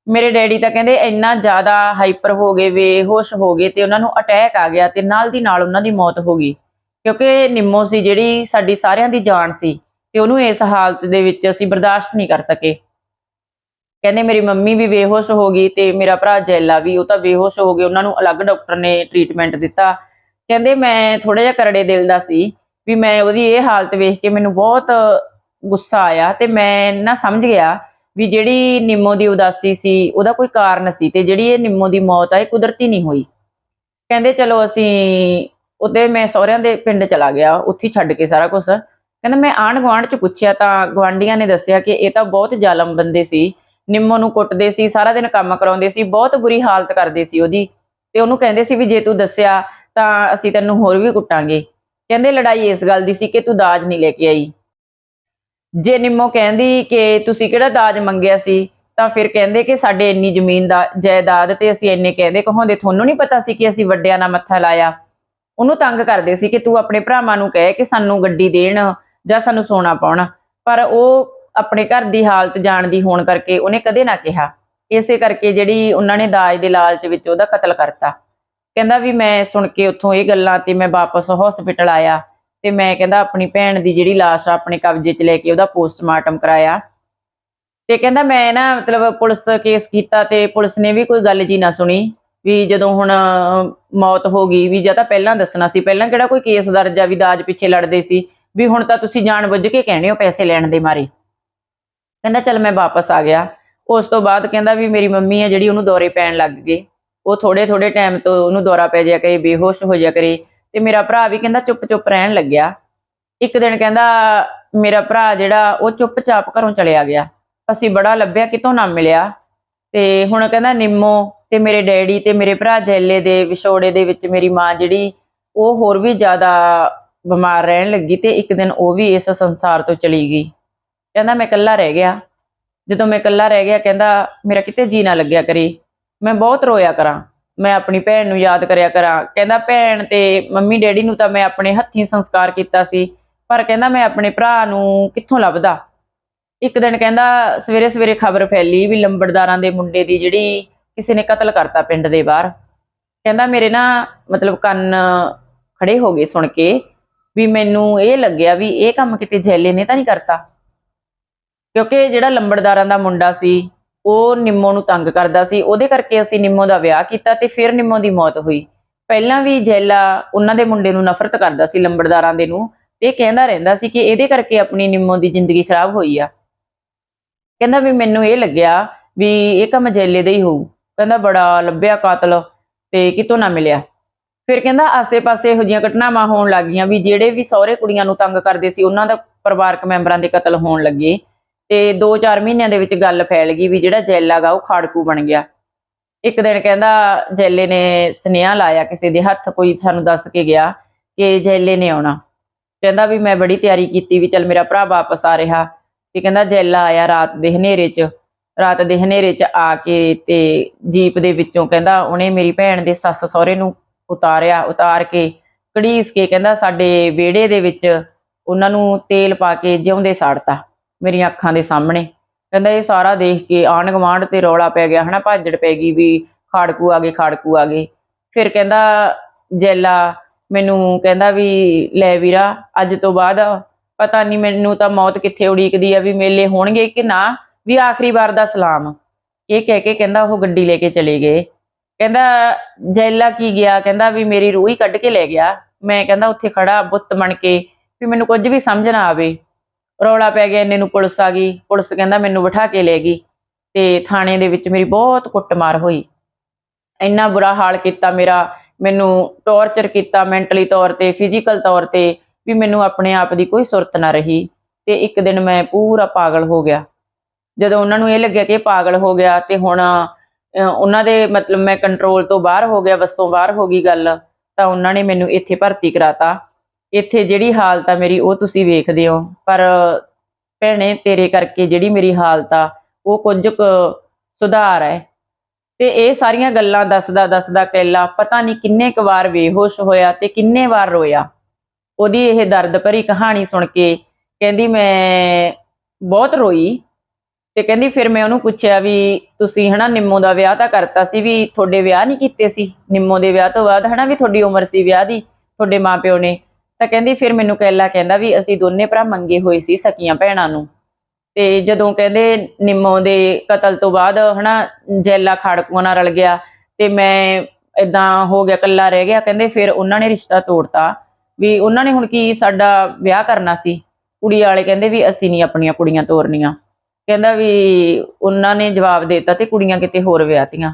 [SPEAKER 1] ਮੇਰੇ ਡੈਡੀ ਤਾਂ ਕਹਿੰਦੇ ਇੰਨਾ ਜ਼ਿਆਦਾ ਹਾਈਪਰ ਹੋ ਗਏ, ਬੇਹੋਸ਼ ਹੋ ਗਏ ਤੇ ਉਹਨਾਂ ਨੂੰ ਅਟੈਕ ਆ ਗਿਆ ਤੇ ਨਾਲ ਦੀ ਨਾਲ ਉਹਨਾਂ ਦੀ ਮੌਤ ਹੋ ਗਈ। ਕਿਉਂਕਿ ਨਿੰਮੋ ਸੀ ਜਿਹੜੀ ਸਾਡੀ ਸਾਰਿਆਂ ਦੀ ਜਾਨ ਸੀ ਤੇ ਉਹਨੂੰ ਇਸ ਹਾਲਤ ਦੇ ਵਿੱਚ ਅਸੀਂ ਬਰਦਾਸ਼ਤ ਨਹੀਂ ਕਰ ਸਕੇ। ਕਹਿੰਦੇ ਮੇਰੀ ਮੰਮੀ ਵੀ ਬੇਹੋਸ਼ ਹੋ ਗਈ ਤੇ ਮੇਰਾ ਭਰਾ ਜੈਲਾ ਵੀ, ਉਹ ਤਾਂ ਬੇਹੋਸ਼ ਹੋ ਗਏ, ਉਹਨਾਂ ਨੂੰ ਅਲੱਗ ਡਾਕਟਰ ਨੇ ਟ੍ਰੀਟਮੈਂਟ ਦਿੱਤਾ। ਕਹਿੰਦੇ ਮੈਂ ਥੋੜਾ ਜਿਹਾ ਕਰੜੇ ਦਿਲ ਦਾ ਸੀ ਵੀ ਮੈਂ ਉਹਦੀ ਇਹ ਹਾਲਤ ਵੇਖ ਕੇ ਮੈਨੂੰ ਬਹੁਤ ਗੁੱਸਾ ਆਇਆ ਤੇ ਮੈਂ ਨਾ ਸਮਝ ਗਿਆ ਵੀ ਜਿਹੜੀ ਨਿੰਮੋ ਦੀ ਉਦਾਸੀ ਸੀ, ਉਹਦਾ ਕੋਈ ਕਾਰਨ ਸੀ ਤੇ ਜਿਹੜੀ ਇਹ ਨਿੰਮੋ ਦੀ ਮੌਤ ਆ, ਇਹ ਕੁਦਰਤੀ ਨਹੀਂ ਹੋਈ। ਕਹਿੰਦੇ ਚਲੋ ਅਸੀਂ ਉਹਦੇ ਮੈਂ ਸਹੁਰਿਆਂ ਦੇ ਪਿੰਡ ਚਲਾ ਗਿਆ, ਉੱਥੇ ਛੱਡ ਕੇ ਸਾਰਾ ਕੁਝ ਕਹਿੰਦਾ ਮੈਂ ਆਂਢ ਗੁਆਂਢ ਚ ਪੁੱਛਿਆ ਤਾਂ ਗਵਾਂਢੀਆਂ ਨੇ ਦੱਸਿਆ ਕਿ ਇਹ ਤਾਂ ਬਹੁਤ ਜ਼ਾਲਮ ਬੰਦੇ ਸੀ, ਨਿੰਮੋ ਨੂੰ ਕੁੱਟਦੇ ਸੀ, ਸਾਰਾ ਦਿਨ ਕੰਮ ਕਰਾਉਂਦੇ ਸੀ, ਬਹੁਤ ਬੁਰੀ ਹਾਲਤ ਕਰਦੇ ਸੀ ਉਹਦੀ। ਤੇ ਉਹਨੂੰ ਕਹਿੰਦੇ ਸੀ ਵੀ ਜੇ ਤੂੰ ਦੱਸਿਆ ਤਾਂ ਅਸੀਂ ਤੈਨੂੰ ਹੋਰ ਵੀ ਕੁੱਟਾਂਗੇ। ਕਹਿੰਦੇ ਲੜਾਈ ਇਸ ਗੱਲ ਦੀ ਸੀ ਕਿ ਤੂੰ ਦਾਜ ਨਹੀਂ ਲੈ ਕੇ ਆਈ। ਜੇ ਨਿੰਮੋ ਕਹਿੰਦੀ ਕਿ ਤੁਸੀਂ ਕਿਹੜਾ ਦਾਜ ਮੰਗਿਆ ਸੀ, ਤਾਂ ਫਿਰ ਕਹਿੰਦੇ ਕਿ ਸਾਡੇ ਇੰਨੀ ਜ਼ਮੀਨ ਦਾ ਜਾਇਦਾਦ ਤੇ ਅਸੀਂ ਇੰਨੇ ਕਹਿੰਦੇ ਕਹਾਉਂਦੇ, ਤੁਹਾਨੂੰ ਨਹੀਂ ਪਤਾ ਸੀ ਕਿ ਅਸੀਂ ਵੱਡਿਆਂ ਨਾਲ ਮੱਥਾ ਲਾਇਆ। ਉਹਨੂੰ ਤੰਗ ਕਰਦੇ ਸੀ ਕਿ ਤੂੰ ਆਪਣੇ ਭਰਾਵਾਂ ਨੂੰ ਕਹਿ ਕਿ ਸਾਨੂੰ ਗੱਡੀ ਦੇਣ ਜਾਂ ਸਾਨੂੰ ਸੋਨਾ ਪਾਉਣ। ਪਰ ਉਹ ਆਪਣੇ ਘਰ ਦੀ ਹਾਲਤ ਜਾਣਦੀ ਹੋਣ ਕਰਕੇ ਉਹਨੇ ਕਦੇ ਨਾ ਕਿਹਾ। ਇਸੇ ਕਰਕੇ ਜਿਹੜੀ ਉਹਨਾਂ ਨੇ ਦਾਜ ਦੇ ਲਾਲਚ ਵਿੱਚ ਉਹਦਾ ਕਤਲ ਕਰਤਾ। ਕਹਿੰਦਾ ਵੀ ਮੈਂ ਸੁਣ ਕੇ ਉੱਥੋਂ ਇਹ ਗੱਲਾਂ ਤੇ ਮੈਂ ਵਾਪਸ ਹਸਪੀਟਲ ਆਇਆ। ਤੇ ਮੈਂ ਕਹਿੰਦਾ ਆਪਣੀ ਭੈਣ ਦੀ ਜਿਹੜੀ ਲਾਸ਼ ਆ, ਆਪਣੇ ਕਬਜ਼ੇ 'ਚ ਲੈ ਕੇ ਉਹਦਾ ਪੋਸਟਮਾਰਟਮ ਕਰਾਇਆ। ਤੇ ਕਹਿੰਦਾ ਮੈਂ ਨਾ ਮਤਲਬ ਪੁਲਿਸ ਕੇਸ ਕੀਤਾ ਤੇ ਪੁਲਿਸ ਨੇ ਵੀ ਕੋਈ ਗੱਲ ਜੀ ਨਾ ਸੁਣੀ, ਵੀ ਜਦੋਂ ਹੁਣ ਮੌਤ ਹੋ ਗਈ, ਵੀ ਜਾਂ ਤਾਂ ਪਹਿਲਾਂ ਦੱਸਣਾ ਸੀ, ਪਹਿਲਾਂ ਕਿਹੜਾ ਕੋਈ ਕੇਸ ਦਰਜ ਆ, ਵੀ ਦਾਜ ਪਿੱਛੇ ਲੜਦੇ ਸੀ, ਵੀ ਹੁਣ ਤਾਂ ਤੁਸੀਂ ਜਾਣ ਬੁੱਝ ਕੇ ਕਹਿਣੇ ਹੋ ਪੈਸੇ ਲੈਣ ਦੇ ਮਾਰੇ। ਕਹਿੰਦਾ ਚਲ ਮੈਂ ਵਾਪਸ ਆ ਗਿਆ। ਉਸ ਤੋਂ ਬਾਅਦ ਕਹਿੰਦਾ ਵੀ ਮੇਰੀ ਮੰਮੀ ਆ ਜਿਹੜੀ ਉਹਨੂੰ ਦੌਰੇ ਪੈਣ ਲੱਗ ਗਏ। ਉਹ ਥੋੜੇ ਥੋੜੇ ਟਾਈਮ ਤੋਂ ਉਹਨੂੰ ਦੌਰਾ ਪੈ ਜਾਇਆ ਕਰੇ, ਬੇਹੋਸ਼ ਹੋ ਜਾਇਆ ਕਰੇ। ਤੇ ਮੇਰਾ ਭਰਾ ਵੀ ਕਹਿੰਦਾ ਚੁੱਪ ਚੁੱਪ ਰਹਿਣ ਲੱਗਿਆ। ਇੱਕ ਦਿਨ ਕਹਿੰਦਾ, ਮੇਰਾ ਭਰਾ ਜਿਹੜਾ, ਉਹ ਚੁੱਪਚਾਪ ਘਰੋਂ ਚਲਿਆ ਗਿਆ। ਅਸੀਂ ਬੜਾ ਲੱਭਿਆ ਕਿਤੋਂ ਨਾ ਮਿਲਿਆ। ਤੇ ਹੁਣ ਕਹਿੰਦਾ, ਨਿੰਮੋ ਤੇ ਮੇਰੇ ਡੈਡੀ ਤੇ ਮੇਰੇ ਭਰਾ ਜੈਲੇ ਦੇ, ਵਿਛੋੜੇ ਦੇ ਵਿੱਚ ਮੇਰੀ ਮਾਂ ਜਿਹੜੀ, ਉਹ ਹੋਰ ਵੀ ਜ਼ਿਆਦਾ ਬਿਮਾਰ ਰਹਿਣ ਲੱਗੀ ਤੇ ਇੱਕ ਦਿਨ ਉਹ ਵੀ ਇਸ ਸੰਸਾਰ ਤੋਂ ਚਲੀ ਗਈ। ਕਹਿੰਦਾ, ਮੈਂ ਇਕੱਲਾ ਰਹਿ ਗਿਆ। ਜਦੋਂ ਮੈਂ ਇਕੱਲਾ ਰਹਿ ਗਿਆ, ਕਹਿੰਦਾ, ਮੇਰਾ ਕਿਤੇ ਜੀ ਨਾ ਲੱਗਿਆ ਕਰੇ। ਮੈਂ ਬਹੁਤ ਰੋਇਆ ਕਰਾਂ। ਮੈਂ ਆਪਣੀ ਭੈਣ ਨੂੰ ਯਾਦ ਕਰਿਆ ਕਰਾਂ। ਕਹਿੰਦਾ, ਭੈਣ ਤੇ ਮੰਮੀ ਡੈਡੀ ਨੂੰ ਤਾਂ ਮੈਂ ਆਪਣੇ ਹੱਥੀਂ ਸੰਸਕਾਰ ਕੀਤਾ ਸੀ, ਪਰ ਕਹਿੰਦਾ, ਮੈਂ ਆਪਣੇ ਭਰਾ ਨੂੰ ਕਿੱਥੋਂ ਲੱਭਦਾ? ਇੱਕ ਦਿਨ ਕਹਿੰਦਾ ਸਵੇਰੇ ਸਵੇਰੇ ਖਬਰ ਫੈਲੀ ਵੀ ਲੰਬੜਦਾਰਾਂ ਦੇ ਮੁੰਡੇ ਦੀ ਜਿਹੜੀ ਕਿਸੇ ਨੇ ਕਤਲ ਕਰਤਾ ਪਿੰਡ ਦੇ ਬਾਹਰ। ਕਹਿੰਦਾ, ਮੇਰੇ ਨਾ ਮਤਲਬ ਕੰਨ ਖੜੇ ਹੋ ਗਏ ਸੁਣ ਕੇ, ਵੀ ਮੈਨੂੰ ਇਹ ਲੱਗਿਆ ਵੀ ਇਹ ਕੰਮ ਕਿਤੇ ਜੈਲੇ ਨੇ ਤਾਂ ਨਹੀਂ ਕਰਤਾ? ਕਿਉਂਕਿ ਜਿਹੜਾ ਲੰਬੜਦਾਰਾਂ ਦਾ ਮੁੰਡਾ ਸੀ ਉਹ ਨਿੰਮੋ ਨੂੰ ਤੰਗ ਕਰਦਾ ਸੀ। ਉਹਦੇ ਕਰਕੇ ਅਸੀਂ ਨਿੰਮੋ ਦਾ ਵਿਆਹ ਕੀਤਾ ਤੇ ਫਿਰ ਨਿੰਮੋ ਦੀ ਮੌਤ ਹੋਈ। ਪਹਿਲਾਂ ਵੀ ਜੈਲਾ ਉਹਨਾਂ ਦੇ ਮੁੰਡੇ ਨੂੰ ਨਫ਼ਰਤ ਕਰਦਾ ਸੀ ਲੰਬੜਦਾਰਾਂ ਦੇ ਨੂੰ ਇਹ ਕਹਿੰਦਾ ਰਹਿੰਦਾ ਸੀ ਕਿ ਇਹਦੇ ਕਰਕੇ ਆਪਣੀ ਨਿੰਮੋ ਦੀ ਜ਼ਿੰਦਗੀ ਖਰਾਬ ਹੋਈ ਆ। ਕਹਿੰਦਾ ਵੀ ਮੈਨੂੰ ਇਹ ਲੱਗਿਆ ਵੀ ਇਹ ਕੰਮ ਜੈਲੇ ਦਾ ਹੀ ਹੋਊ। ਕਹਿੰਦਾ ਬੜਾ ਲੱਭਿਆ ਕਾਤਲ ਤੇ ਕਿਤੋਂ ਨਾ ਮਿਲਿਆ। ਫਿਰ ਕਹਿੰਦਾ ਆਸੇ-ਪਾਸੇ ਇਹੋ ਜਿਹੀਆਂ ਘਟਨਾਵਾਂ ਹੋਣ ਲੱਗੀਆਂ ਵੀ ਜਿਹੜੇ ਵੀ ਸਹੁਰੇ ਕੁੜੀਆਂ ਨੂੰ ਤੰਗ ਕਰਦੇ ਸੀ, ਉਹਨਾਂ ਦਾ ਪਰਿਵਾਰਕ ਮੈਂਬਰਾਂ ਦੇ ਕਤਲ ਹੋਣ ਲੱਗੇ। ਤੇ 2-4 ਮਹੀਨਿਆਂ ਦੇ ਵਿੱਚ ਗੱਲ ਫੈਲ ਗਈ ਵੀ ਜਿਹੜਾ ਜੈਲਾ ਗਾ ਉਹ ਖਾੜਕੂ ਬਣ ਗਿਆ। ਇੱਕ ਦਿਨ ਕਹਿੰਦਾ ਜੈਲੇ ਨੇ ਸੁਨੇਹਾ ਲਾਇਆ ਕਿਸੇ ਦੇ ਹੱਥ, ਕੋਈ ਸਾਨੂੰ ਦੱਸ ਕੇ ਗਿਆ ਕਿ ਜੈਲੇ ਨੇ ਆਉਣਾ। ਕਹਿੰਦਾ ਵੀ ਮੈਂ ਬੜੀ ਤਿਆਰੀ ਕੀਤੀ ਵੀ ਚੱਲ ਮੇਰਾ ਭਰਾ ਵਾਪਸ ਆ ਰਿਹਾ। ਤੇ ਕਹਿੰਦਾ ਜੈਲਾ ਆਇਆ ਰਾਤ ਦੇ ਹਨੇਰੇ 'ਚ। ਰਾਤ ਦੇ ਹਨੇਰੇ 'ਚ ਆ ਕੇ ਤੇ ਜੀਪ ਦੇ ਵਿੱਚੋਂ ਕਹਿੰਦਾ ਉਹਨੇ ਮੇਰੀ ਭੈਣ ਦੇ ਸੱਸ ਸਹੁਰੇ ਨੂੰ ਉਤਾਰਿਆ, ਉਤਾਰ ਕੇ ਕੜੀਸ ਕੇ ਕਹਿੰਦਾ ਸਾਡੇ ਵਿਹੜੇ ਦੇ ਵਿੱਚ ਉਹਨਾਂ ਨੂੰ ਤੇਲ ਪਾ ਕੇ ਜਿਉਂਦੇ ਸਾੜਤਾ। ਮੇਰੀਆਂ ਅੱਖਾਂ ਦੇ ਸਾਹਮਣੇ। ਕਹਿੰਦਾ ਇਹ ਸਾਰਾ ਦੇਖ ਕੇ ਆਂਢ ਗੁਆਂਢ ਤੇ ਰੌਲਾ ਪੈ ਗਿਆ, ਹਨਾ, ਭਾਜੜ ਪੈ ਗਈ ਵੀ ਖਾੜਕੂ ਆ ਗਏ, ਖਾੜਕੂ ਆ ਗਏ। ਫਿਰ ਕਹਿੰਦਾ ਜੈਲਾ ਮੈਨੂੰ ਕਹਿੰਦਾ ਵੀ ਲੈ ਵੀਰਾ, ਅੱਜ ਤੋਂ ਬਾਅਦ ਪਤਾ ਨਹੀਂ ਮੈਨੂੰ ਤਾਂ ਮੌਤ ਕਿੱਥੇ ਉਡੀਕਦੀ ਆ, ਵੀ ਮੇਲੇ ਹੋਣਗੇ ਕਿ ਨਾ, ਵੀ ਆਖਰੀ ਵਾਰ ਦਾ ਸਲਾਮ। ਇਹ ਕਹਿ ਕੇ ਕਹਿੰਦਾ ਉਹ ਗੱਡੀ ਲੈ ਕੇ ਚਲੇ ਗਏ। ਕਹਿੰਦਾ ਜੈਲਾ ਕੀ ਗਿਆ? ਕਹਿੰਦਾ ਵੀ ਮੇਰੀ ਰੂਹ ਹੀ ਕੱਢ ਕੇ ਲੈ ਗਿਆ। ਮੈਂ ਕਹਿੰਦਾ ਉੱਥੇ ਖੜਾ ਬੁੱਤ ਬਣ ਕੇ, ਵੀ ਮੈਨੂੰ ਕੁਝ ਵੀ ਸਮਝ ਨਾ ਆਵੇ। ਰੌਲਾ ਪੈ ਗਿਆ, ਇੰਨੇ ਨੂੰ ਪੁਲਿਸ ਆ ਗਈ। ਪੁਲਿਸ ਕਹਿੰਦਾ ਮੈਨੂੰ ਬਿਠਾ ਕੇ ਲੈ ਗਈ ਤੇ ਥਾਣੇ ਦੇ ਵਿੱਚ ਮੇਰੀ ਬਹੁਤ ਕੁੱਟਮਾਰ ਹੋਈ। ਇੰਨਾ ਬੁਰਾ ਹਾਲ ਕੀਤਾ ਮੇਰਾ, ਮੈਨੂੰ ਟੌਰਚਰ ਕੀਤਾ ਮੈਂਟਲੀ ਤੌਰ ਤੇ ਫਿਜ਼ੀਕਲ ਤੌਰ ਤੇ ਵੀ ਮੈਨੂੰ ਆਪਣੇ ਆਪ ਦੀ ਕੋਈ ਸੁਰਤ ਨਾ ਰਹੀ ਤੇ ਇੱਕ ਦਿਨ ਮੈਂ ਪੂਰਾ ਪਾਗਲ ਹੋ ਗਿਆ। ਜਦੋਂ ਉਹਨਾਂ ਨੂੰ ਇਹ ਲੱਗਿਆ ਕਿ ਇਹ ਪਾਗਲ ਹੋ ਗਿਆ ਤੇ ਹੁਣ ਉਹਨਾਂ ਦੇ ਮਤਲਬ ਮੈਂ ਕੰਟਰੋਲ ਤੋਂ ਬਾਹਰ ਹੋ ਗਿਆ, ਵੱਸੋਂ ਬਾਹਰ ਹੋ ਗਈ ਗੱਲ, ਤਾਂ ਉਹਨਾਂ ਨੇ ਮੈਨੂੰ ਇੱਥੇ ਭਰਤੀ ਕਰਾਤਾ। ਇੱਥੇ ਜਿਹੜੀ ਹਾਲਤ ਆ ਮੇਰੀ, ਉਹ ਤੁਸੀਂ ਵੇਖਦੇ ਹੋ। ਪਰ ਭੈਣੇ, ਤੇਰੇ ਕਰਕੇ ਜਿਹੜੀ ਮੇਰੀ ਹਾਲਤ ਆ, ਉਹ ਕੁਝ ਕੁ ਸੁਧਾਰ ਹੈ। ਤੇ ਇਹ ਸਾਰੀਆਂ ਗੱਲਾਂ ਦੱਸਦਾ ਦੱਸਦਾ ਕੈਲਾ ਪਤਾ ਨਹੀਂ ਕਿੰਨੇ ਕੁ ਵਾਰ ਬੇਹੋਸ਼ ਹੋਇਆ ਤੇ ਕਿੰਨੇ ਵਾਰ ਰੋਇਆ। ਉਹਦੀ ਇਹ ਦਰਦ ਭਰੀ ਕਹਾਣੀ ਸੁਣ ਕੇ ਕਹਿੰਦੀ, ਮੈਂ ਬਹੁਤ ਰੋਈ। ਤੇ ਕਹਿੰਦੀ, ਫਿਰ ਮੈਂ ਉਹਨੂੰ ਪੁੱਛਿਆ ਵੀ ਤੁਸੀਂ ਹਨਾ ਨਿੰਮੋ ਦਾ ਵਿਆਹ ਤਾਂ ਕਰਤਾ ਸੀ ਵੀ ਤੁਹਾਡੇ ਵਿਆਹ ਨਹੀਂ ਕੀਤੇ ਸੀ? ਨਿੰਮੋ ਦੇ ਵਿਆਹ ਤੋਂ ਬਾਅਦ ਹਨਾ ਵੀ ਤੁਹਾਡੀ ਉਮਰ ਸੀ ਵਿਆਹ ਦੀ, ਤੁਹਾਡੇ ਮਾਪਿਓ ਨੇ। ਤਾਂ ਕਹਿੰਦੀ ਫਿਰ ਮੈਨੂੰ ਕੈਲਾ ਕਹਿੰਦਾ ਵੀ ਅਸੀਂ ਦੋਨੇ ਭਰਾ ਮੰਗੇ ਹੋਏ ਸੀ ਸਕੀਆਂ ਭੈਣਾਂ ਨੂੰ। ਤੇ ਜਦੋਂ ਕਹਿੰਦੇ ਨਿੰਮੋ ਦੇ ਕਤਲ ਤੋਂ ਬਾਅਦ ਹਨਾ ਜੈਲਾ ਖਾੜਕੂਆਂ ਨਾਲ ਰਲ ਗਿਆ ਤੇ ਮੈਂ ਇਦਾਂ ਹੋ ਗਿਆ ਕੱਲਾ ਰਹਿ ਗਿਆ, ਕਹਿੰਦੇ ਫਿਰ ਉਹਨਾਂ ਨੇ ਰਿਸ਼ਤਾ ਤੋੜਤਾ ਵੀ ਉਹਨਾਂ ਨੇ ਹੁਣ ਕੀ ਸਾਡਾ ਵਿਆਹ ਕਰਨਾ ਸੀ। ਕੁੜੀ ਵਾਲੇ ਕਹਿੰਦੇ ਵੀ ਅਸੀਂ ਨਹੀਂ ਆਪਣੀਆਂ ਕੁੜੀਆਂ ਤੋਰਨੀਆਂ। ਕਹਿੰਦਾ ਵੀ ਉਹਨਾਂ ਨੇ ਜਵਾਬ ਦੇ ਦਿੱਤਾ ਤੇ ਕੁੜੀਆਂ ਕਿਤੇ ਹੋਰ ਵਿਆਹਤੀਆਂ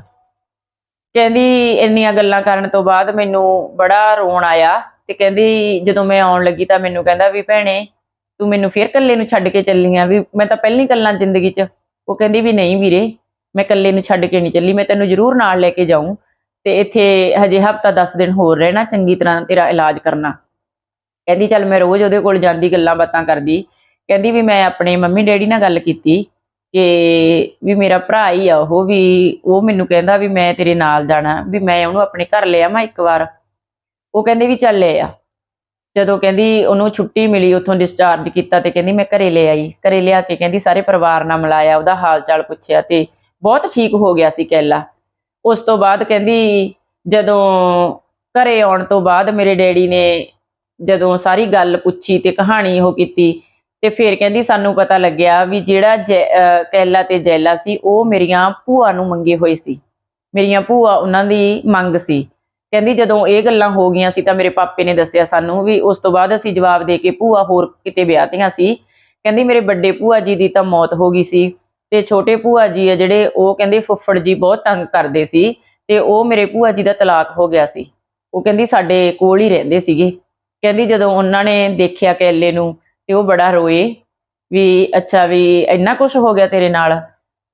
[SPEAKER 1] ਕਹਿੰਦੀ ਇੰਨੀਆਂ ਗੱਲਾਂ ਕਰਨ ਤੋਂ ਬਾਅਦ ਮੈਨੂੰ ਬੜਾ ਰੋਣ ਆਇਆ ਤੇ ਕਹਿੰਦੀ ਜਦੋਂ ਮੈਂ ਆਉਣ ਲੱਗੀ ਤਾਂ ਮੈਨੂੰ ਕਹਿੰਦਾ ਵੀ ਭੈਣੇ ਤੂੰ ਮੈਨੂੰ ਫੇਰ ਇਕੱਲੇ ਨੂੰ ਛੱਡ ਕੇ ਚੱਲੀ ਆ, ਵੀ ਮੈਂ ਤਾਂ ਪਹਿਲੀ ਕੱਲਾ ਜ਼ਿੰਦਗੀ 'ਚ। ਉਹ ਕਹਿੰਦੀ ਵੀ ਨਹੀਂ ਵੀਰੇ, ਮੈਂ ਇਕੱਲੇ ਨੂੰ ਛੱਡ ਕੇ ਨਹੀਂ ਚੱਲੀ, ਮੈਂ ਤੈਨੂੰ ਜ਼ਰੂਰ ਨਾਲ ਲੈ ਕੇ ਜਾਊਂ। ਤੇ ਇੱਥੇ ਹਜੇ ਹਫਤਾ 10 ਦਿਨ ਹੋਰ ਰਹਿਣਾ ਚੰਗੀ ਤਰ੍ਹਾਂ ਤੇਰਾ ਇਲਾਜ ਕਰਨਾ। ਕਹਿੰਦੀ ਚੱਲ ਮੈਂ ਰੋਜ਼ ਉਹਦੇ ਕੋਲ ਜਾਂਦੀ, ਗੱਲਾਂ ਬਾਤਾਂ ਕਰਦੀ। ਕਹਿੰਦੀ ਵੀ ਮੈਂ ਆਪਣੇ ਮੰਮੀ ਡੈਡੀ ਨਾਲ ਗੱਲ ਕੀਤੀ ਕਿ ਵੀ ਮੇਰਾ ਭਰਾ ਹੀ ਆ ਉਹ ਵੀ, ਉਹ ਮੈਨੂੰ ਕਹਿੰਦਾ ਵੀ ਮੈਂ ਤੇਰੇ ਨਾਲ ਜਾਣਾ, ਵੀ ਮੈਂ ਉਹਨੂੰ ਆਪਣੇ ਘਰ ਲੈ ਆਵਾਂ ਇੱਕ ਵਾਰ। ਉਹ ਕਹਿੰਦੇ ਵੀ ਚੱਲ ਲੈ ਆ। ਜਦੋਂ ਕਹਿੰਦੀ ਉਹਨੂੰ ਛੁੱਟੀ ਮਿਲੀ, ਉੱਥੋਂ ਡਿਸਚਾਰਜ ਕੀਤਾ ਤੇ ਕਹਿੰਦੀ ਮੈਂ ਘਰੇ ਲੈ ਆਈ। ਘਰੇ ਲਿਆ ਕੇ ਕਹਿੰਦੀ ਸਾਰੇ ਪਰਿਵਾਰ ਨਾਲ ਮਿਲਾਇਆ, ਉਹਦਾ ਹਾਲ ਚਾਲ ਪੁੱਛਿਆ ਤੇ ਬਹੁਤ ਠੀਕ ਹੋ ਗਿਆ ਸੀ ਕੈਲਾ। ਉਸ ਤੋਂ ਬਾਅਦ ਕਹਿੰਦੀ ਜਦੋਂ ਘਰੇ ਆਉਣ ਤੋਂ ਬਾਅਦ ਮੇਰੇ ਡੈਡੀ ਨੇ ਜਦੋਂ ਸਾਰੀ ਗੱਲ ਪੁੱਛੀ ਤੇ ਕਹਾਣੀ ਉਹ ਕੀਤੀ ਤੇ ਫਿਰ ਕਹਿੰਦੀ ਸਾਨੂੰ ਪਤਾ ਲੱਗਿਆ ਵੀ ਜਿਹੜਾ ਜੈ- ਕੈਲਾ ਤੇ ਜੈਲਾ ਸੀ, ਉਹ ਮੇਰੀਆਂ ਭੂਆ ਨੂੰ ਮੰਗੇ ਹੋਏ ਸੀ। ਮੇਰੀਆਂ ਭੂਆ ਉਹਨਾਂ ਦੀ ਮੰਗ ਸੀ। ਕਹਿੰਦੀ ਜਦੋਂ ਇਹ ਗੱਲਾਂ ਹੋ ਗਈਆਂ ਸੀ ਤਾਂ ਮੇਰੇ ਪਾਪੇ ਨੇ ਦੱਸਿਆ ਸਾਨੂੰ ਵੀ ਉਸ ਤੋਂ ਬਾਅਦ ਅਸੀਂ ਜਵਾਬ ਦੇ ਕੇ ਭੂਆ ਹੋਰ ਕਿਤੇ ਵਿਆਹਤੀਆਂ ਸੀ। ਕਹਿੰਦੀ ਮੇਰੇ ਵੱਡੇ ਭੂਆ ਜੀ ਦੀ ਤਾਂ ਮੌਤ ਹੋ ਗਈ ਸੀ ਤੇ ਛੋਟੇ ਭੂਆ ਜੀ ਆ ਜਿਹੜੇ, ਉਹ ਕਹਿੰਦੇ ਫੁੱਫੜ ਜੀ ਬਹੁਤ ਤੰਗ ਕਰਦੇ ਸੀ ਤੇ ਉਹ ਮੇਰੇ ਭੂਆ ਜੀ ਦਾ ਤਲਾਕ ਹੋ ਗਿਆ ਸੀ। ਉਹ ਕਹਿੰਦੀ ਸਾਡੇ ਕੋਲ ਹੀ ਰਹਿੰਦੇ ਸੀਗੇ। ਕਹਿੰਦੀ ਜਦੋਂ ਉਹਨਾਂ ਨੇ ਦੇਖਿਆ ਕੈਲੇ ਨੂੰ ਤੇ ਉਹ ਬੜਾ ਰੋਏ ਵੀ ਅੱਛਾ ਵੀ ਇੰਨਾ ਕੁਝ ਹੋ ਗਿਆ ਤੇਰੇ ਨਾਲ।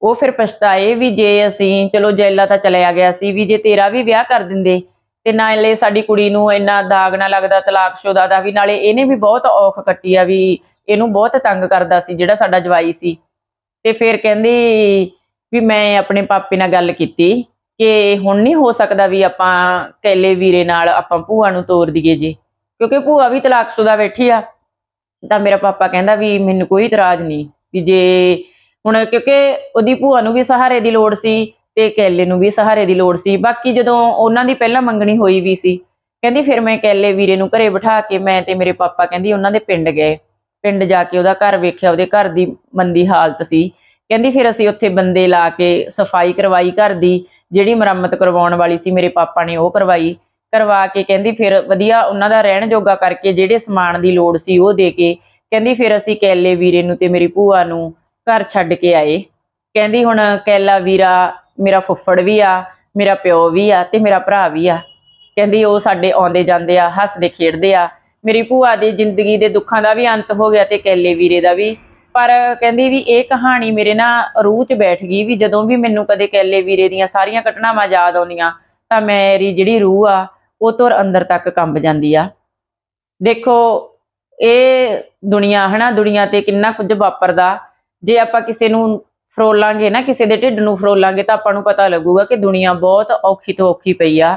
[SPEAKER 1] ਉਹ ਫਿਰ ਪਛਤਾਏ ਵੀ ਜੇ ਅਸੀਂ, ਚਲੋ ਜੈਲਾ ਤਾਂ ਚਲਿਆ ਗਿਆ ਸੀ ਵੀ ਜੇ ਤੇਰਾ ਵੀ ਵਿਆਹ ਕਰ ਦਿੰਦੇ ਤੇ ਨਾ ਨਾਲੇ ਸਾਡੀ ਕੁੜੀ ਨੂੰ ਇੰਨਾ ਦਾਗ ਨਾ ਲੱਗਦਾ ਤਲਾਕਸ਼ੁਦਾ ਦਾ ਵੀ, ਨਾਲੇ ਇਹਨੇ ਵੀ ਬਹੁਤ ਔਖ ਕੱਟੀ ਆ ਵੀ ਇਹਨੂੰ ਬਹੁਤ ਤੰਗ ਕਰਦਾ ਸੀ, ਜਿਹੜਾ ਸਾਡਾ ਜਵਾਈ ਸੀ। ਤੇ ਫਿਰ ਕਹਿੰਦੀ ਵੀ ਮੈਂ ਆਪਣੇ ਪਾਪੇ ਨਾਲ ਗੱਲ ਕੀਤੀ ਕਿ ਹੁਣ ਨਹੀਂ ਹੋ ਸਕਦਾ ਵੀ ਆਪਾਂ ਕੈਲੇ ਵੀਰੇ ਨਾਲ ਆਪਾਂ ਭੂਆ ਨੂੰ ਤੋਰ ਦਈਏ ਜੀ। ਕਿਉਂਕਿ ਭੂਆ ਵੀ ਤਲਾਕਸ਼ੁਦਾ ਬੈਠੀ ਆ। ਤਾਂ ਮੇਰਾ ਪਾਪਾ ਕਹਿੰਦਾ ਵੀ ਮੈਨੂੰ ਕੋਈ ਇਤਰਾਜ਼ ਨਹੀਂ ਵੀ ਜੇ ਹੁਣ ਕਿਉਂਕਿ ਉਹਦੀ ਭੂਆ ਨੂੰ ਵੀ ਸਹਾਰੇ ਦੀ ਲੋੜ ਸੀ ਤੇ ਕੈਲੇ ਨੂੰ ਵੀ ਸਹਾਰੇ ਦੀ ਲੋੜ ਸੀ। ਬਾਕੀ ਜਦੋਂ ਉਹਨਾਂ ਦੀ ਪਹਿਲਾਂ ਮੰਗਣੀ ਹੋਈ ਵੀ ਸੀ, ਕਹਿੰਦੀ ਫਿਰ ਮੈਂ ਕੈਲੇ ਵੀਰੇ ਨੂੰ ਘਰੇ ਬਿਠਾ ਕੇ ਮੈਂ ਤੇ ਮੇਰੇ ਪਾਪਾ ਕਹਿੰਦੀ ਉਹਨਾਂ ਦੇ ਪਿੰਡ ਗਏ। ਪਿੰਡ ਜਾ ਕੇ ਉਹਦਾ ਘਰ ਵੇਖਿਆ, ਉਹਦੇ ਘਰ ਦੀ ਮੰਦੀ ਹਾਲਤ ਸੀ। ਕਹਿੰਦੀ ਫਿਰ ਅਸੀਂ ਉੱਥੇ ਬੰਦੇ ਲਾ ਕੇ ਸਫ਼ਾਈ ਕਰਵਾਈ ਘਰ ਦੀ, ਜਿਹੜੀ ਮੁਰੰਮਤ ਕਰਵਾਉਣ ਵਾਲੀ ਸੀ ਮੇਰੇ ਪਾਪਾ ਨੇ ਉਹ ਕਰਵਾਈ। ਕਰਵਾ ਕੇ ਕਹਿੰਦੀ ਫਿਰ ਵਧੀਆ ਉਹਨਾਂ ਦਾ ਰਹਿਣ ਜੋਗਾ ਕਰਕੇ ਜਿਹੜੇ ਸਮਾਨ ਦੀ ਲੋੜ ਸੀ ਉਹ ਦੇ ਕੇ, ਕਹਿੰਦੀ ਫਿਰ ਅਸੀਂ ਕੈਲੇ ਵੀਰੇ ਨੂੰ ਤੇ ਮੇਰੀ ਭੂਆ ਨੂੰ ਘਰ ਛੱਡ ਕੇ ਆਏ। ਕਹਿੰਦੀ ਹੁਣ ਕੈਲਾ ਵੀਰਾ ਮੇਰਾ ਫੁੱਫੜ ਵੀ ਆ, ਮੇਰਾ ਪਿਓ ਵੀ ਆ ਤੇ ਮੇਰਾ ਭਰਾ ਵੀ ਆ। ਕਹਿੰਦੀ ਉਹ ਸਾਡੇ ਆਉਂਦੇ ਜਾਂਦੇ ਆ, ਹੱਸਦੇ ਖੇਡਦੇ ਆ। ਮੇਰੀ ਭੂਆ ਦੀ ਜ਼ਿੰਦਗੀ ਦੇ ਦੁੱਖਾਂ ਦਾ ਵੀ ਅੰਤ ਹੋ ਗਿਆ ਤੇ ਕੈਲੇ ਵੀਰੇ ਦਾ ਵੀ। ਪਰ ਕਹਿੰਦੀ ਵੀ ਇਹ ਕਹਾਣੀ ਮੇਰੇ ਨਾ ਰੂਹ 'ਚ ਬੈਠ ਗਈ ਵੀ ਜਦੋਂ ਵੀ ਮੈਨੂੰ ਕਦੇ ਕੈਲੇ ਵੀਰੇ ਦੀਆਂ ਸਾਰੀਆਂ ਘਟਨਾਵਾਂ ਯਾਦ ਆਉਂਦੀਆਂ, ਤਾਂ ਮੇਰੀ ਜਿਹੜੀ ਰੂਹ ਆ, ਉਹ ਤੋਂ ਅੰਦਰ ਤੱਕ ਕੰਬ ਜਾਂਦੀ ਆ। ਦੇਖੋ, ਇਹ ਦੁਨੀਆ ਹਨਾ, ਦੁਨੀਆ ਤੇ ਕਿੰਨਾ ਕੁਝ ਵਾਪਰਦਾ। ਜੇ ਆਪਾਂ ਕਿਸੇ ਨੂੰ ਫਰੋਲਾਂਗੇ ਨਾ, ਕਿਸੇ ਦੇ ਢਿੱਡ ਨੂੰ ਫਰੋਲਾਂਗੇ ਤਾਂ ਆਪਾਂ ਨੂੰ ਪਤਾ ਲੱਗੂਗਾ ਕਿ ਦੁਨੀਆ ਬਹੁਤ ਔਖੀ ਤੋਂ ਔਖੀ ਪਈ ਆ।